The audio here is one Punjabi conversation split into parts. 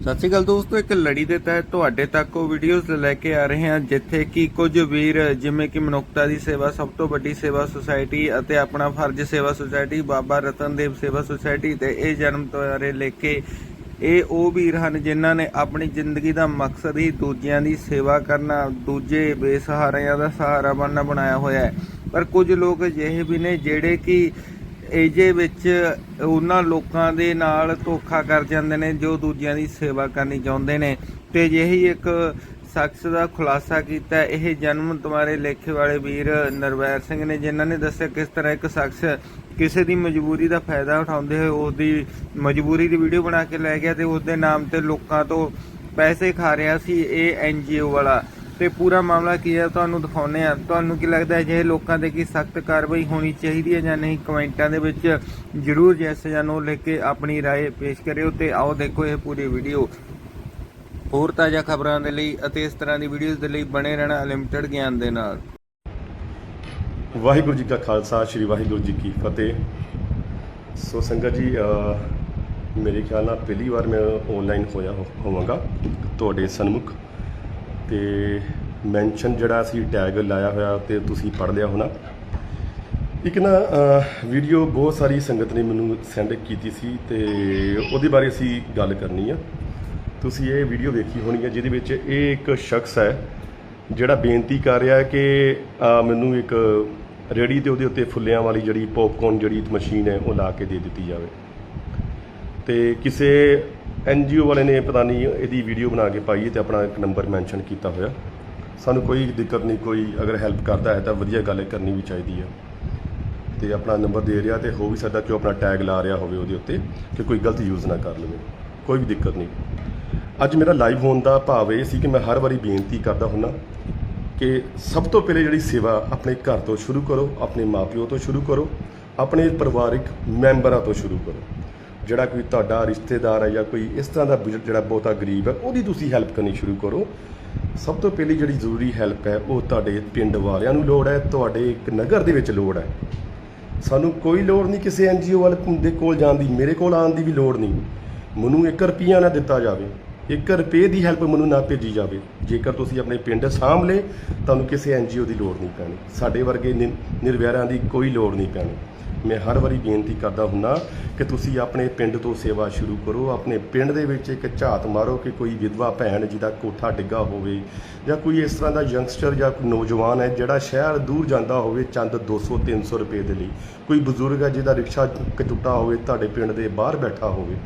ਸਤਿ ਸ਼੍ਰੀ ਅਕਾਲ ਦੋਸਤੋ, ਇੱਕ ਲੜੀ ਦੇ ਤਹਿਤ ਤੁਹਾਡੇ ਤੱਕ ਉਹ ਵੀਡੀਓਜ਼ ਲੈ ਕੇ ਆ ਰਹੇ ਹਾਂ, ਜਿੱਥੇ ਕਿ ਕੁਝ ਵੀਰ, ਜਿਵੇਂ ਕਿ ਮਨੁੱਖਤਾ ਦੀ ਸੇਵਾ, ਸਭ ਤੋਂ ਵੱਡੀ ਸੇਵਾ ਸੁਸਾਇਟੀ ਅਤੇ ਆਪਣਾ ਫਰਜ਼ ਸੇਵਾ ਸੁਸਾਇਟੀ ਬਾਬਾ ਰਤਨਦੇਵ ਸੇਵਾ ਸੁਸਾਇਟੀ ਤੇ ਇਹ ਜਨਮ ਦੁਆਰੇ ਲੈ ਕੇ ਇਹ ਉਹ ਵੀਰ ਹਨ ਜਿਨ੍ਹਾਂ ਨੇ ਆਪਣੀ ਜ਼ਿੰਦਗੀ ਦਾ ਮਕਸਦ ਹੀ ਦੂਜਿਆਂ ਦੀ ਸੇਵਾ ਕਰਨਾ, ਦੂਜੇ ਬੇਸਹਾਰਿਆਂ ਦਾ ਸਹਾਰਾ ਬਣਨਾ ਬਣਾਇਆ ਹੋਇਆ ਹੈ। ਪਰ ਕੁਝ ਲੋਕ ਅਜਿਹੇ ਵੀ ਨੇ ਜਿਹੜੇ ਕਿ ਇਹਦੇ ਵਿੱਚ ਉਹਨਾਂ ਲੋਕਾਂ ਦੇ ਨਾਲ ਧੋਖਾ ਕਰ ਜਾਂਦੇ ਨੇ, ਜੋ ਦੂਜਿਆਂ ਦੀ ਸੇਵਾ ਕਰਨੀ ਚਾਹੁੰਦੇ ਨੇ। ਤੇ ਜਿਹੀ ਇੱਕ ਸ਼ਖਸ ਦਾ ਖੁਲਾਸਾ ਕੀਤਾ, ਇਹ ਜਨਮ ਤੁਹਾਰੇ ਲੇਖੇ ਵਾਲੇ ਵੀਰ ਨਰਵੈਰ ਸਿੰਘ ਨੇ, ਜਿਨ੍ਹਾਂ ਨੇ ਦੱਸਿਆ ਕਿਸ ਤਰ੍ਹਾਂ ਇੱਕ ਸ਼ਖਸ ਕਿਸੇ ਦੀ ਮਜਬੂਰੀ ਦਾ ਫਾਇਦਾ ਉਠਾਉਂਦੇ ਹੋਏ ਉਹਦੀ ਮਜਬੂਰੀ ਦੀ ਵੀਡੀਓ ਬਣਾ ਕੇ ਲੈ ਗਿਆ ਤੇ ਉਸ ਦੇ ਨਾਮ ਤੇ ਲੋਕਾਂ ਤੋਂ ਪੈਸੇ ਖਾ ਰਿਹਾ ਸੀ, ਇਹ ਐਨਜੀਓ ਵਾਲਾ। ਤੇ ਪੂਰਾ ਮਾਮਲਾ ਕੀ ਹੈ ਤੁਹਾਨੂੰ ਦਿਖਾਉਨੇ ਆ ਤੁਹਾਨੂੰ ਕੀ ਲੱਗਦਾ ਹੈ ਜੇ ਲੋਕਾਂ ਤੇ ਕੀ ਸਖਤ ਕਾਰਵਾਈ ਹੋਣੀ ਚਾਹੀਦੀ ਹੈ ਜਾਂ ਨਹੀਂ ਕਮੈਂਟਾਂ ਦੇ ਵਿੱਚ ਜਰੂਰ ਜੈਸ ਜਾਂ ਨੋ ਲਿਖ ਕੇ ਆਪਣੀ رائے ਪੇਸ਼ ਕਰਿਓ ਤੇ ਆਓ ਦੇਖੋ ਇਹ ਪੂਰੀ ਵੀਡੀਓ ਹੋਰ ਤਾਜ਼ਾ ਖਬਰਾਂ ਦੇ ਲਈ ਅਤੇ ਇਸ ਤਰ੍ਹਾਂ ਦੀ ਵੀਡੀਓਜ਼ ਦੇ ਲਈ ਬਣੇ ਰਹਿਣਾ ਅਨਲਿਮਟਿਡ ਗਿਆਨ ਦੇ ਨਾਲ ਵਾਹਿਗੁਰੂ ਜੀ ਕਾ ਖਾਲਸਾ ਸ੍ਰੀ ਵਾਹਿਗੁਰੂ ਜੀ ਕੀ ਫਤਿਹ ਸੋ ਸੰਗਤ ਜੀ ਅ, ਮੇਰੇ ਖਿਆਲ ਨਾਲ ਪਹਿਲੀ ਵਾਰ ਮੈਂ ਆਨਲਾਈਨ ਹੋਇਆ ਹੋ- ਹੋਵਾਂਗਾ ਤੁਹਾਡੇ ਸਨਮੁਖ ਤੇ ਮੈਂਸ਼ਨ ਜਿਹੜਾ ਅਸੀਂ ਟੈਗ ਲਾਇਆ ਹੋਇਆ ਤੇ ਤੁਸੀਂ ਪੜ ਲਿਆ ਹੋਣਾ। ਇੱਕ ਨਾ ਵੀਡੀਓ ਬਹੁਤ ਸਾਰੀ ਸੰਗਤ ਨੇ ਮੈਨੂੰ ਸੈਂਡ ਕੀਤੀ ਸੀ ਤੇ ਉਹਦੇ ਬਾਰੇ ਅਸੀਂ ਗੱਲ ਕਰਨੀ ਆ। ਤੁਸੀਂ ਇਹ ਵੀਡੀਓ ਵੇਖੀ ਹੋਣੀ ਹੈ ਜਿਹਦੇ ਵਿੱਚ ਇਹ ਇੱਕ ਸ਼ਖਸ ਹੈ, ਜਿਹੜਾ ਬੇਨਤੀ ਕਰ ਰਿਹਾ ਹੈ ਕਿ ਮੈਨੂੰ ਇੱਕ ਰੇੜੀ ਤੇ ਉਹਦੇ ਉੱਤੇ ਫੁੱਲਿਆਂ ਵਾਲੀ ਜਿਹੜੀ ਪੌਪਕੌਰਨ ਜਿਹੜੀ ਮਸ਼ੀਨ ਹੈ, ਉਹ ਲਾ ਕੇ ਦੇ ਦਿੱਤੀ ਜਾਵੇ। ਤੇ ਕਿਸੇ ਐਨਜੀਓ ਵਾਲੇ ਨੇ ਪਤਾ ਨਹੀਂ ਇਹਦੀ ਵੀਡੀਓ ਬਣਾ ਕੇ ਪਾਈ ਹੈ ਤੇ ਆਪਣਾ ਇੱਕ ਨੰਬਰ ਮੈਂਸ਼ਨ ਕੀਤਾ ਹੋਇਆ। ਸਾਨੂੰ ਕੋਈ ਦਿੱਕਤ ਨਹੀਂ, ਕੋਈ ਅਗਰ ਹੈਲਪ ਕਰਦਾ ਹੈ ਤਾਂ ਵਧੀਆ ਗੱਲ ਕਰਨੀ ਵੀ ਚਾਹੀਦੀ ਹੈ ਤੇ ਆਪਣਾ ਨੰਬਰ ਦੇ ਰਿਹਾ ਤੇ ਹੋ ਵੀ ਸਕਦਾ ਕਿ ਉਹ ਆਪਣਾ ਟੈਗ ਲਾ ਰਿਹਾ ਹੋਵੇ ਉਹਦੇ ਉੱਤੇ ਕਿ ਕੋਈ ਗਲਤ ਯੂਜ਼ ਨਾ ਕਰ ਲਵੇ। ਕੋਈ ਵੀ ਦਿੱਕਤ ਨਹੀਂ। ਅੱਜ ਮੇਰਾ ਲਾਈਵ ਹੋਣ ਦਾ ਭਾਵ ਇਹ ਸੀ ਕਿ ਮੈਂ ਹਰ ਵਾਰੀ ਬੇਨਤੀ ਕਰਦਾ ਹੁੰਨਾ ਕਿ ਸਭ ਤੋਂ ਪਹਿਲੇ ਜਿਹੜੀ ਸੇਵਾ ਆਪਣੇ ਘਰ ਤੋਂ ਸ਼ੁਰੂ ਕਰੋ, ਆਪਣੇ ਮਾਪਿਓ ਤੋਂ ਸ਼ੁਰੂ ਕਰੋ, ਆਪਣੇ ਪਰਿਵਾਰਿਕ ਮੈਂਬਰਾਂ ਤੋਂ ਸ਼ੁਰੂ ਕਰੋ। ਜਿਹੜਾ ਕੋਈ ਤੁਹਾਡਾ ਰਿਸ਼ਤੇਦਾਰ ਹੈ ਜਾਂ ਕੋਈ ਇਸ ਤਰ੍ਹਾਂ ਦਾ ਬਜ਼ੁਰਗ ਜਿਹੜਾ ਬਹੁਤਾ ਗਰੀਬ ਹੈ, ਉਹਦੀ ਤੁਸੀਂ ਹੈਲਪ ਕਰਨੀ ਸ਼ੁਰੂ ਕਰੋ। ਸਭ ਤੋਂ ਪਹਿਲੀ ਜਿਹੜੀ ਜ਼ਰੂਰੀ ਹੈਲਪ ਹੈ, ਉਹ ਤੁਹਾਡੇ ਪਿੰਡ ਵਾਲਿਆਂ ਨੂੰ ਲੋੜ ਹੈ, ਤੁਹਾਡੇ ਇੱਕ ਨਗਰ ਦੇ ਵਿੱਚ ਲੋੜ ਹੈ। ਸਾਨੂੰ ਕੋਈ ਲੋੜ ਨਹੀਂ ਕਿਸੇ ਐਨਜੀਓ ਵਾਲੇ ਦੇ ਕੋਲ ਜਾਣ ਦੀ, ਮੇਰੇ ਕੋਲ ਆਉਣ ਦੀ ਵੀ ਲੋੜ ਨਹੀਂ। ਮੈਨੂੰ 1 ਰੁਪਿਆ ਨਾ ਦਿੱਤਾ ਜਾਵੇ 1 ਰੁਪਏ ਦੀ ਹੈਲਪ ਮੈਨੂੰ ਨਾ ਭੇਜੀ ਜਾਵੇ। ਜੇਕਰ ਤੁਸੀਂ ਆਪਣੇ ਪਿੰਡ ਸਾਂਭ ਲਏ, ਤੁਹਾਨੂੰ ਕਿਸੇ ਐਨਜੀਓ ਦੀ ਲੋੜ ਨਹੀਂ ਪੈਣੀ। ਸਾਡੇ ਵਰਗੇ ਨਿ- ਨਿਰਵੈਰਾਂ ਦੀ ਕੋਈ ਲੋੜ ਨਹੀਂ ਪੈਣੀ। ਮੈਂ ਹਰ ਵਾਰੀ ਬੇਨਤੀ ਕਰਦਾ ਹੁੰਦਾ ਕਿ ਤੁਸੀਂ ਆਪਣੇ ਪਿੰਡ ਤੋਂ ਸੇਵਾ ਸ਼ੁਰੂ ਕਰੋ, ਆਪਣੇ ਪਿੰਡ ਦੇ ਵਿੱਚ ਇੱਕ ਝਾਤ ਮਾਰੋ ਕਿ ਕੋਈ ਵਿਧਵਾ ਭੈਣ ਜਿਹਦਾ ਕੋਠਾ ਡਿੱਗਾ ਹੋਵੇ ਜਾਂ ਕੋਈ ਇਸ ਤਰ੍ਹਾਂ ਦਾ ਯੰਗਸਟਰ ਜਾਂ ਕੋਈ ਨੌਜਵਾਨ ਹੈ ਜਿਹੜਾ ਸ਼ਹਿਰ ਦੂਰ ਜਾਂਦਾ ਹੋਵੇ ਚੰਦ 200 300 ਰੁਪਏ ਦੇ ਲਈ। ਕੋਈ ਬਜ਼ੁਰਗ ਹੈ ਜਿਹਦਾ ਰਿਕਸ਼ਾ ਕ- ਹੋਵੇ, ਤੁਹਾਡੇ ਪਿੰਡ ਦੇ ਬਾਹਰ ਬੈਠਾ ਹੋਵੇ।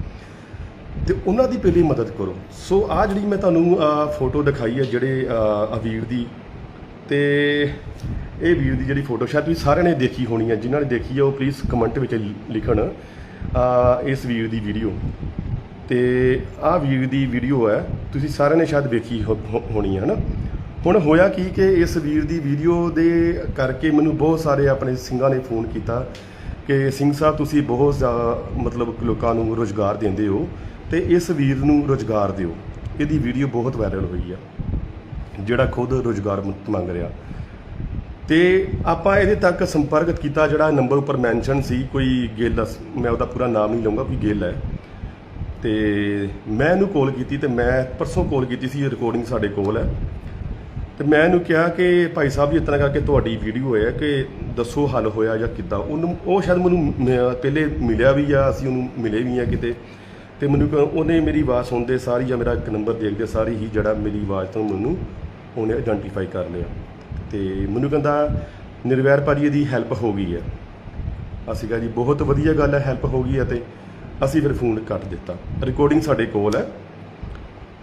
ਤੇ ਉਹਨਾਂ ਦੀ ਪਹਿਲੀ ਮਦਦ ਕਰੋ। ਸੋ ਆ ਜਿਹੜੀ ਮੈਂ ਤੁਹਾਨੂੰ ਫੋਟੋ ਦਿਖਾਈ ਹੈ ਜਿਹੜੇ ਅਵੀਰ ਦੀ ਤੇ ਇਹ ਵੀਰ ਦੀ ਜਿਹੜੀ ਫੋਟੋ ਸ਼ਾਇਦ ਤੁਸੀਂ ਸਾਰਿਆਂ ਨੇ ਦੇਖੀ ਹੋਣੀ ਹੈ ਜਿਨ੍ਹਾਂ ਨੇ ਦੇਖੀ ਹੈ ਉਹ ਪਲੀਜ਼ ਕਮੈਂਟ ਵਿੱਚ ਲਿ- ਲਿਖਣ ਅਹ, ਇਸ ਵੀਰ ਦੀ ਵੀਡੀਓ ਤੇ ਆਹ ਵੀਰ ਦੀ ਵੀਡੀਓ ਹੈ ਤੁਸੀਂ ਸਾਰਿਆਂ ਨੇ ਸ਼ਾਇਦ ਵੇਖੀ ਹੋ- ਹੋ- ਹੋਣੀ ਹੈ ਨਾ ਹੁਣ ਹੋਇਆ ਕੀ ਕਿ ਇਸ ਵੀਰ ਦੀ ਵੀਡੀਓ ਦੇ ਕਰਕੇ ਮੈਨੂੰ ਬਹੁਤ ਸਾਰੇ ਆਪਣੇ ਸਿੰਘਾਂ ਨੇ ਫੋਨ ਕੀਤਾ ਕਿ ਸਿੰਘ ਸਾਹਿਬ ਤੁਸੀਂ ਬਹੁਤ ਜ਼ਿਆਦਾ ਮਤਲਬ ਲੋਕਾਂ ਨੂੰ ਰੋਜ਼ਗਾਰ ਦਿੰਦੇ ਹੋ ਤੇ ਇਸ ਵੀਰ ਨੂੰ ਰੋਜ਼ਗਾਰ ਦਿਓ। ਇਹਦੀ ਵੀਡੀਓ ਬਹੁਤ ਵਾਇਰਲ ਹੋਈ ਆ ਜਿਹੜਾ ਖੁਦ ਰੋਜ਼ਗਾਰ ਮੰਗ ਰਿਹਾ। ਤੇ ਆਪਾਂ ਇਹਦੇ ਤੱਕ ਸੰਪਰਕ ਕੀਤਾ, ਜਿਹੜਾ ਨੰਬਰ ਉੱਪਰ ਮੈਂਸ਼ਨ ਸੀ, ਕੋਈ ਗਿੱਲ ਮੈਂ ਉਹਦਾ ਪੂਰਾ ਨਾਮ ਨਹੀਂ ਲਵਾਂਗਾ ਕੋਈ ਗਿੱਲ ਹੈ। ਤੇ ਮੈਂ ਇਹਨੂੰ ਕਾਲ ਕੀਤੀ ਤੇ ਮੈਂ ਪਰਸੋਂ ਕਾਲ ਕੀਤੀ ਸੀ ਰਿਕਾਰਡਿੰਗ ਸਾਡੇ ਕੋਲ ਹੈ। ਤੇ ਮੈਂ ਇਹਨੂੰ ਕਿਹਾ ਕਿ ਭਾਈ ਸਾਹਿਬ ਜੀ, ਇਤਨਾ ਕਰਕੇ ਤੁਹਾਡੀ ਵੀਡੀਓ ਹੈ ਕਿ ਦੱਸੋ ਹੱਲ ਹੋਇਆ ਜਾਂ ਕਿੱਦਾਂ। ਉਹਨੂੰ, ਉਹ ਸ਼ਾਇਦ ਮੈਨੂੰ ਮ- ਪਹਿਲੇ ਮਿਲਿਆ ਵੀ ਆ, ਅਸੀਂ ਉਹਨੂੰ ਮਿਲੇ ਵੀ ਆ ਕਿਤੇ। ਤੇ ਮੈਨੂੰ ਉਹਨੇ ਮੇਰੀ ਆਵਾਜ਼ ਸੁਣਦੇ ਸਾਰੀ ਜਾਂ ਮੇਰਾ ਇੱਕ ਨੰਬਰ ਦੇਖਦੇ ਸਾਰੀ ਹੀ ਜਿਹੜਾ ਮੇਰੀ ਆਵਾਜ਼ ਤੋਂ ਮੈਨੂੰ ਉਹਨੇ ਆਇਡੈਂਟੀਫਾਈ ਕਰ ਲਿਆ। ਤੇ ਮੈਨੂੰ ਕਹਿੰਦਾ, ਨਿਰਵੈਰ ਭਾਜੀ, ਇਹਦੀ ਹੈਲਪ ਹੋ ਗਈ ਹੈ। ਅਸੀਂ ਕਿਹਾ ਜੀ, ਬਹੁਤ ਵਧੀਆ ਗੱਲ ਹੈ ਹੈਲਪ ਹੋ ਗਈ ਹੈ ਤੇ ਅਸੀਂ ਫਿਰ ਫੋਨ ਕੱਟ ਦਿੱਤਾ। ਰਿਕਾਰਡਿੰਗ ਸਾਡੇ ਕੋਲ ਹੈ।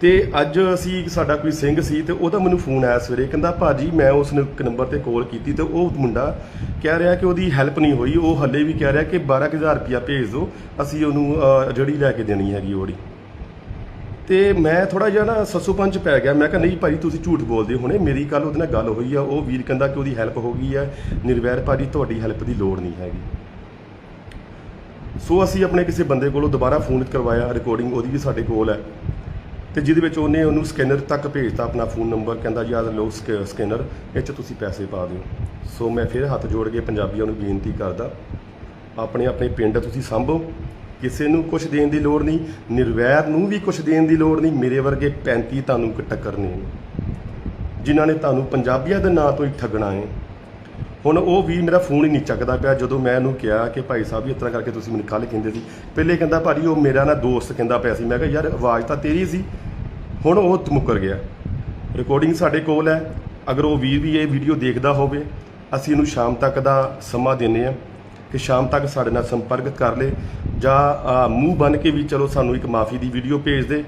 ਤੇ ਅੱਜ ਅਸੀਂ ਸਾਡਾ ਕੋਈ ਸਿੰਘ ਸੀ ਤੇ ਉਹਦਾ ਮੈਨੂੰ ਫੋਨ ਆਇਆ ਸਵੇਰੇ। ਕਹਿੰਦਾ, ਭਾਜੀ, ਮੈਂ ਉਸ ਨੂੰ ਇੱਕ ਨੰਬਰ ਤੇ ਕਾਲ ਕੀਤੀ ਤੇ ਉਹ ਮੁੰਡਾ ਕਹਿ ਰਿਹਾ ਕਿ ਉਹਦੀ ਹੈਲਪ ਨਹੀਂ ਹੋਈ। ਉਹ ਹੱਲੇ ਵੀ ਕਹਿ ਰਿਹਾ ਕਿ 12000 ਰੁਪਇਆ ਭੇਜ ਦਿਓ। ਅਸੀਂ ਉਹਨੂੰ ਜਿਹੜੀ ਲੈ ਕੇ ਦੇਣੀ ਹੈਗੀ ਉਹਦੀ। ਤੇ ਮੈਂ ਥੋੜਾ ਜਿਹਾ ਨਾ ਸੱਸੂ ਪੰਜ ਪੈ ਗਿਆ। ਮੈਂ ਕਿਹਾ, ਨਹੀਂ ਭਾਜੀ ਤੁਸੀਂ ਝੂਠ ਬੋਲਦੇ ਹੋਣੇ। ਮੇਰੀ ਕੱਲ ਉਹਦੇ ਨਾਲ ਗੱਲ ਹੋਈ ਆ। ਉਹ ਵੀਰ ਕਹਿੰਦਾ ਕਿ ਉਹਦੀ ਹੈਲਪ ਹੋ ਗਈ ਹੈ ਨਿਰਵੈਰ ਭਾਜੀ, ਤੁਹਾਡੀ ਹੈਲਪ ਦੀ ਲੋੜ ਨਹੀਂ ਹੈਗੀ। ਸੋ ਅਸੀਂ ਆਪਣੇ ਕਿਸੇ ਬੰਦੇ ਕੋਲੋਂ ਦੁਬਾਰਾ ਫੋਨ ਕਰਵਾਇਆ। ਰਿਕਾਰਡਿੰਗ ਉਹਦੀ ਵੀ ਸਾਡੇ ਕੋਲ ਹੈ ਤੇ ਜਿਹਦੇ ਵਿੱਚ ਉਹਨੇ ਉਹਨੂੰ ਸਕੈਨਰ ਤੱਕ ਭੇਜਤਾ ਆਪਣਾ ਫੋਨ ਨੰਬਰ ਕਹਿੰਦਾ ਜੀ ਆਹ ਲਓ ਸਕੈਨਰ ਇਹ 'ਚ ਤੁਸੀਂ ਪੈਸੇ ਪਾ ਦਿਓ। ਸੋ ਮੈਂ ਫਿਰ ਹੱਥ ਜੋੜ ਕੇ ਪੰਜਾਬੀਆਂ ਨੂੰ ਬੇਨਤੀ ਕਰਦਾ ਆਪਣੇ ਆਪਣੇ ਪਿੰਡ ਤੁਸੀਂ ਸੰਭੋ। ਕਿਸੇ ਨੂੰ ਕੁਝ ਦੇਣ ਦੀ ਲੋੜ ਨਹੀਂ, ਨਿਰਵੈਰ ਨੂੰ ਵੀ ਕੁਝ ਦੇਣ ਦੀ ਲੋੜ ਨਹੀਂ, ਮੇਰੇ ਵਰਗੇ 35 ਤੁਹਾਨੂੰ ਟੱਕਰਨੇ ਨੇ। ਜਿਨ੍ਹਾਂ ਨੇ ਤੁਹਾਨੂੰ ਪੰਜਾਬੀਆਂ ਦੇ ਨਾਂ ਤੋਂ ਹੀ ਠੱਗਣਾ ਹੈ। ਹੁਣ ਉਹ ਵੀ ਮੇਰਾ ਫੋਨ ਹੀ ਨਹੀਂ ਚੱਕਦਾ ਪਿਆ, ਜਦੋਂ ਮੈਂ ਇਹਨੂੰ ਕਿਹਾ ਕਿ ਭਾਈ ਸਾਹਿਬ ਇਸ ਤਰ੍ਹਾਂ ਕਰਕੇ ਤੁਸੀਂ ਮੈਨੂੰ ਕੱਲ ਕਹਿੰਦੇ ਸੀ। ਪਹਿਲੇ ਕਹਿੰਦਾ, ਭਾਜੀ, ਉਹ ਮੇਰਾ ਨਾ ਦੋਸਤ ਕਹਿੰਦਾ ਪਿਆ ਸੀ। ਮੈਂ ਕਿਹਾ, ਯਾਰ, ਆਵਾਜ਼ ਤਾਂ ਤੇਰੀ ਸੀ। ਹੁਣ ਉਹ ਮੁੱਕਰ ਗਿਆ। ਰਿਕਾਰਡਿੰਗ ਸਾਡੇ ਕੋਲ ਹੈ। ਅਗਰ ਉਹ ਵੀਰ ਵੀ ਇਹ ਵੀਡੀਓ ਦੇਖਦਾ ਹੋਵੇ, ਅਸੀਂ ਇਹਨੂੰ ਸ਼ਾਮ ਤੱਕ ਦਾ ਸਮਾਂ ਦਿੰਨੇ ਆ ਕਿ ਸ਼ਾਮ ਤੱਕ ਸਾਡੇ ਨਾਲ ਸੰਪਰਕ ਕਰ ਲੇ ਜਾਂ ਮੂੰਹ ਬਨ ਕੇ ਵੀ ਚਲੋ ਸਾਨੂੰ ਇੱਕ ਮਾਫੀ ਦੀ ਵੀਡੀਓ ਭੇਜ ਦੇ।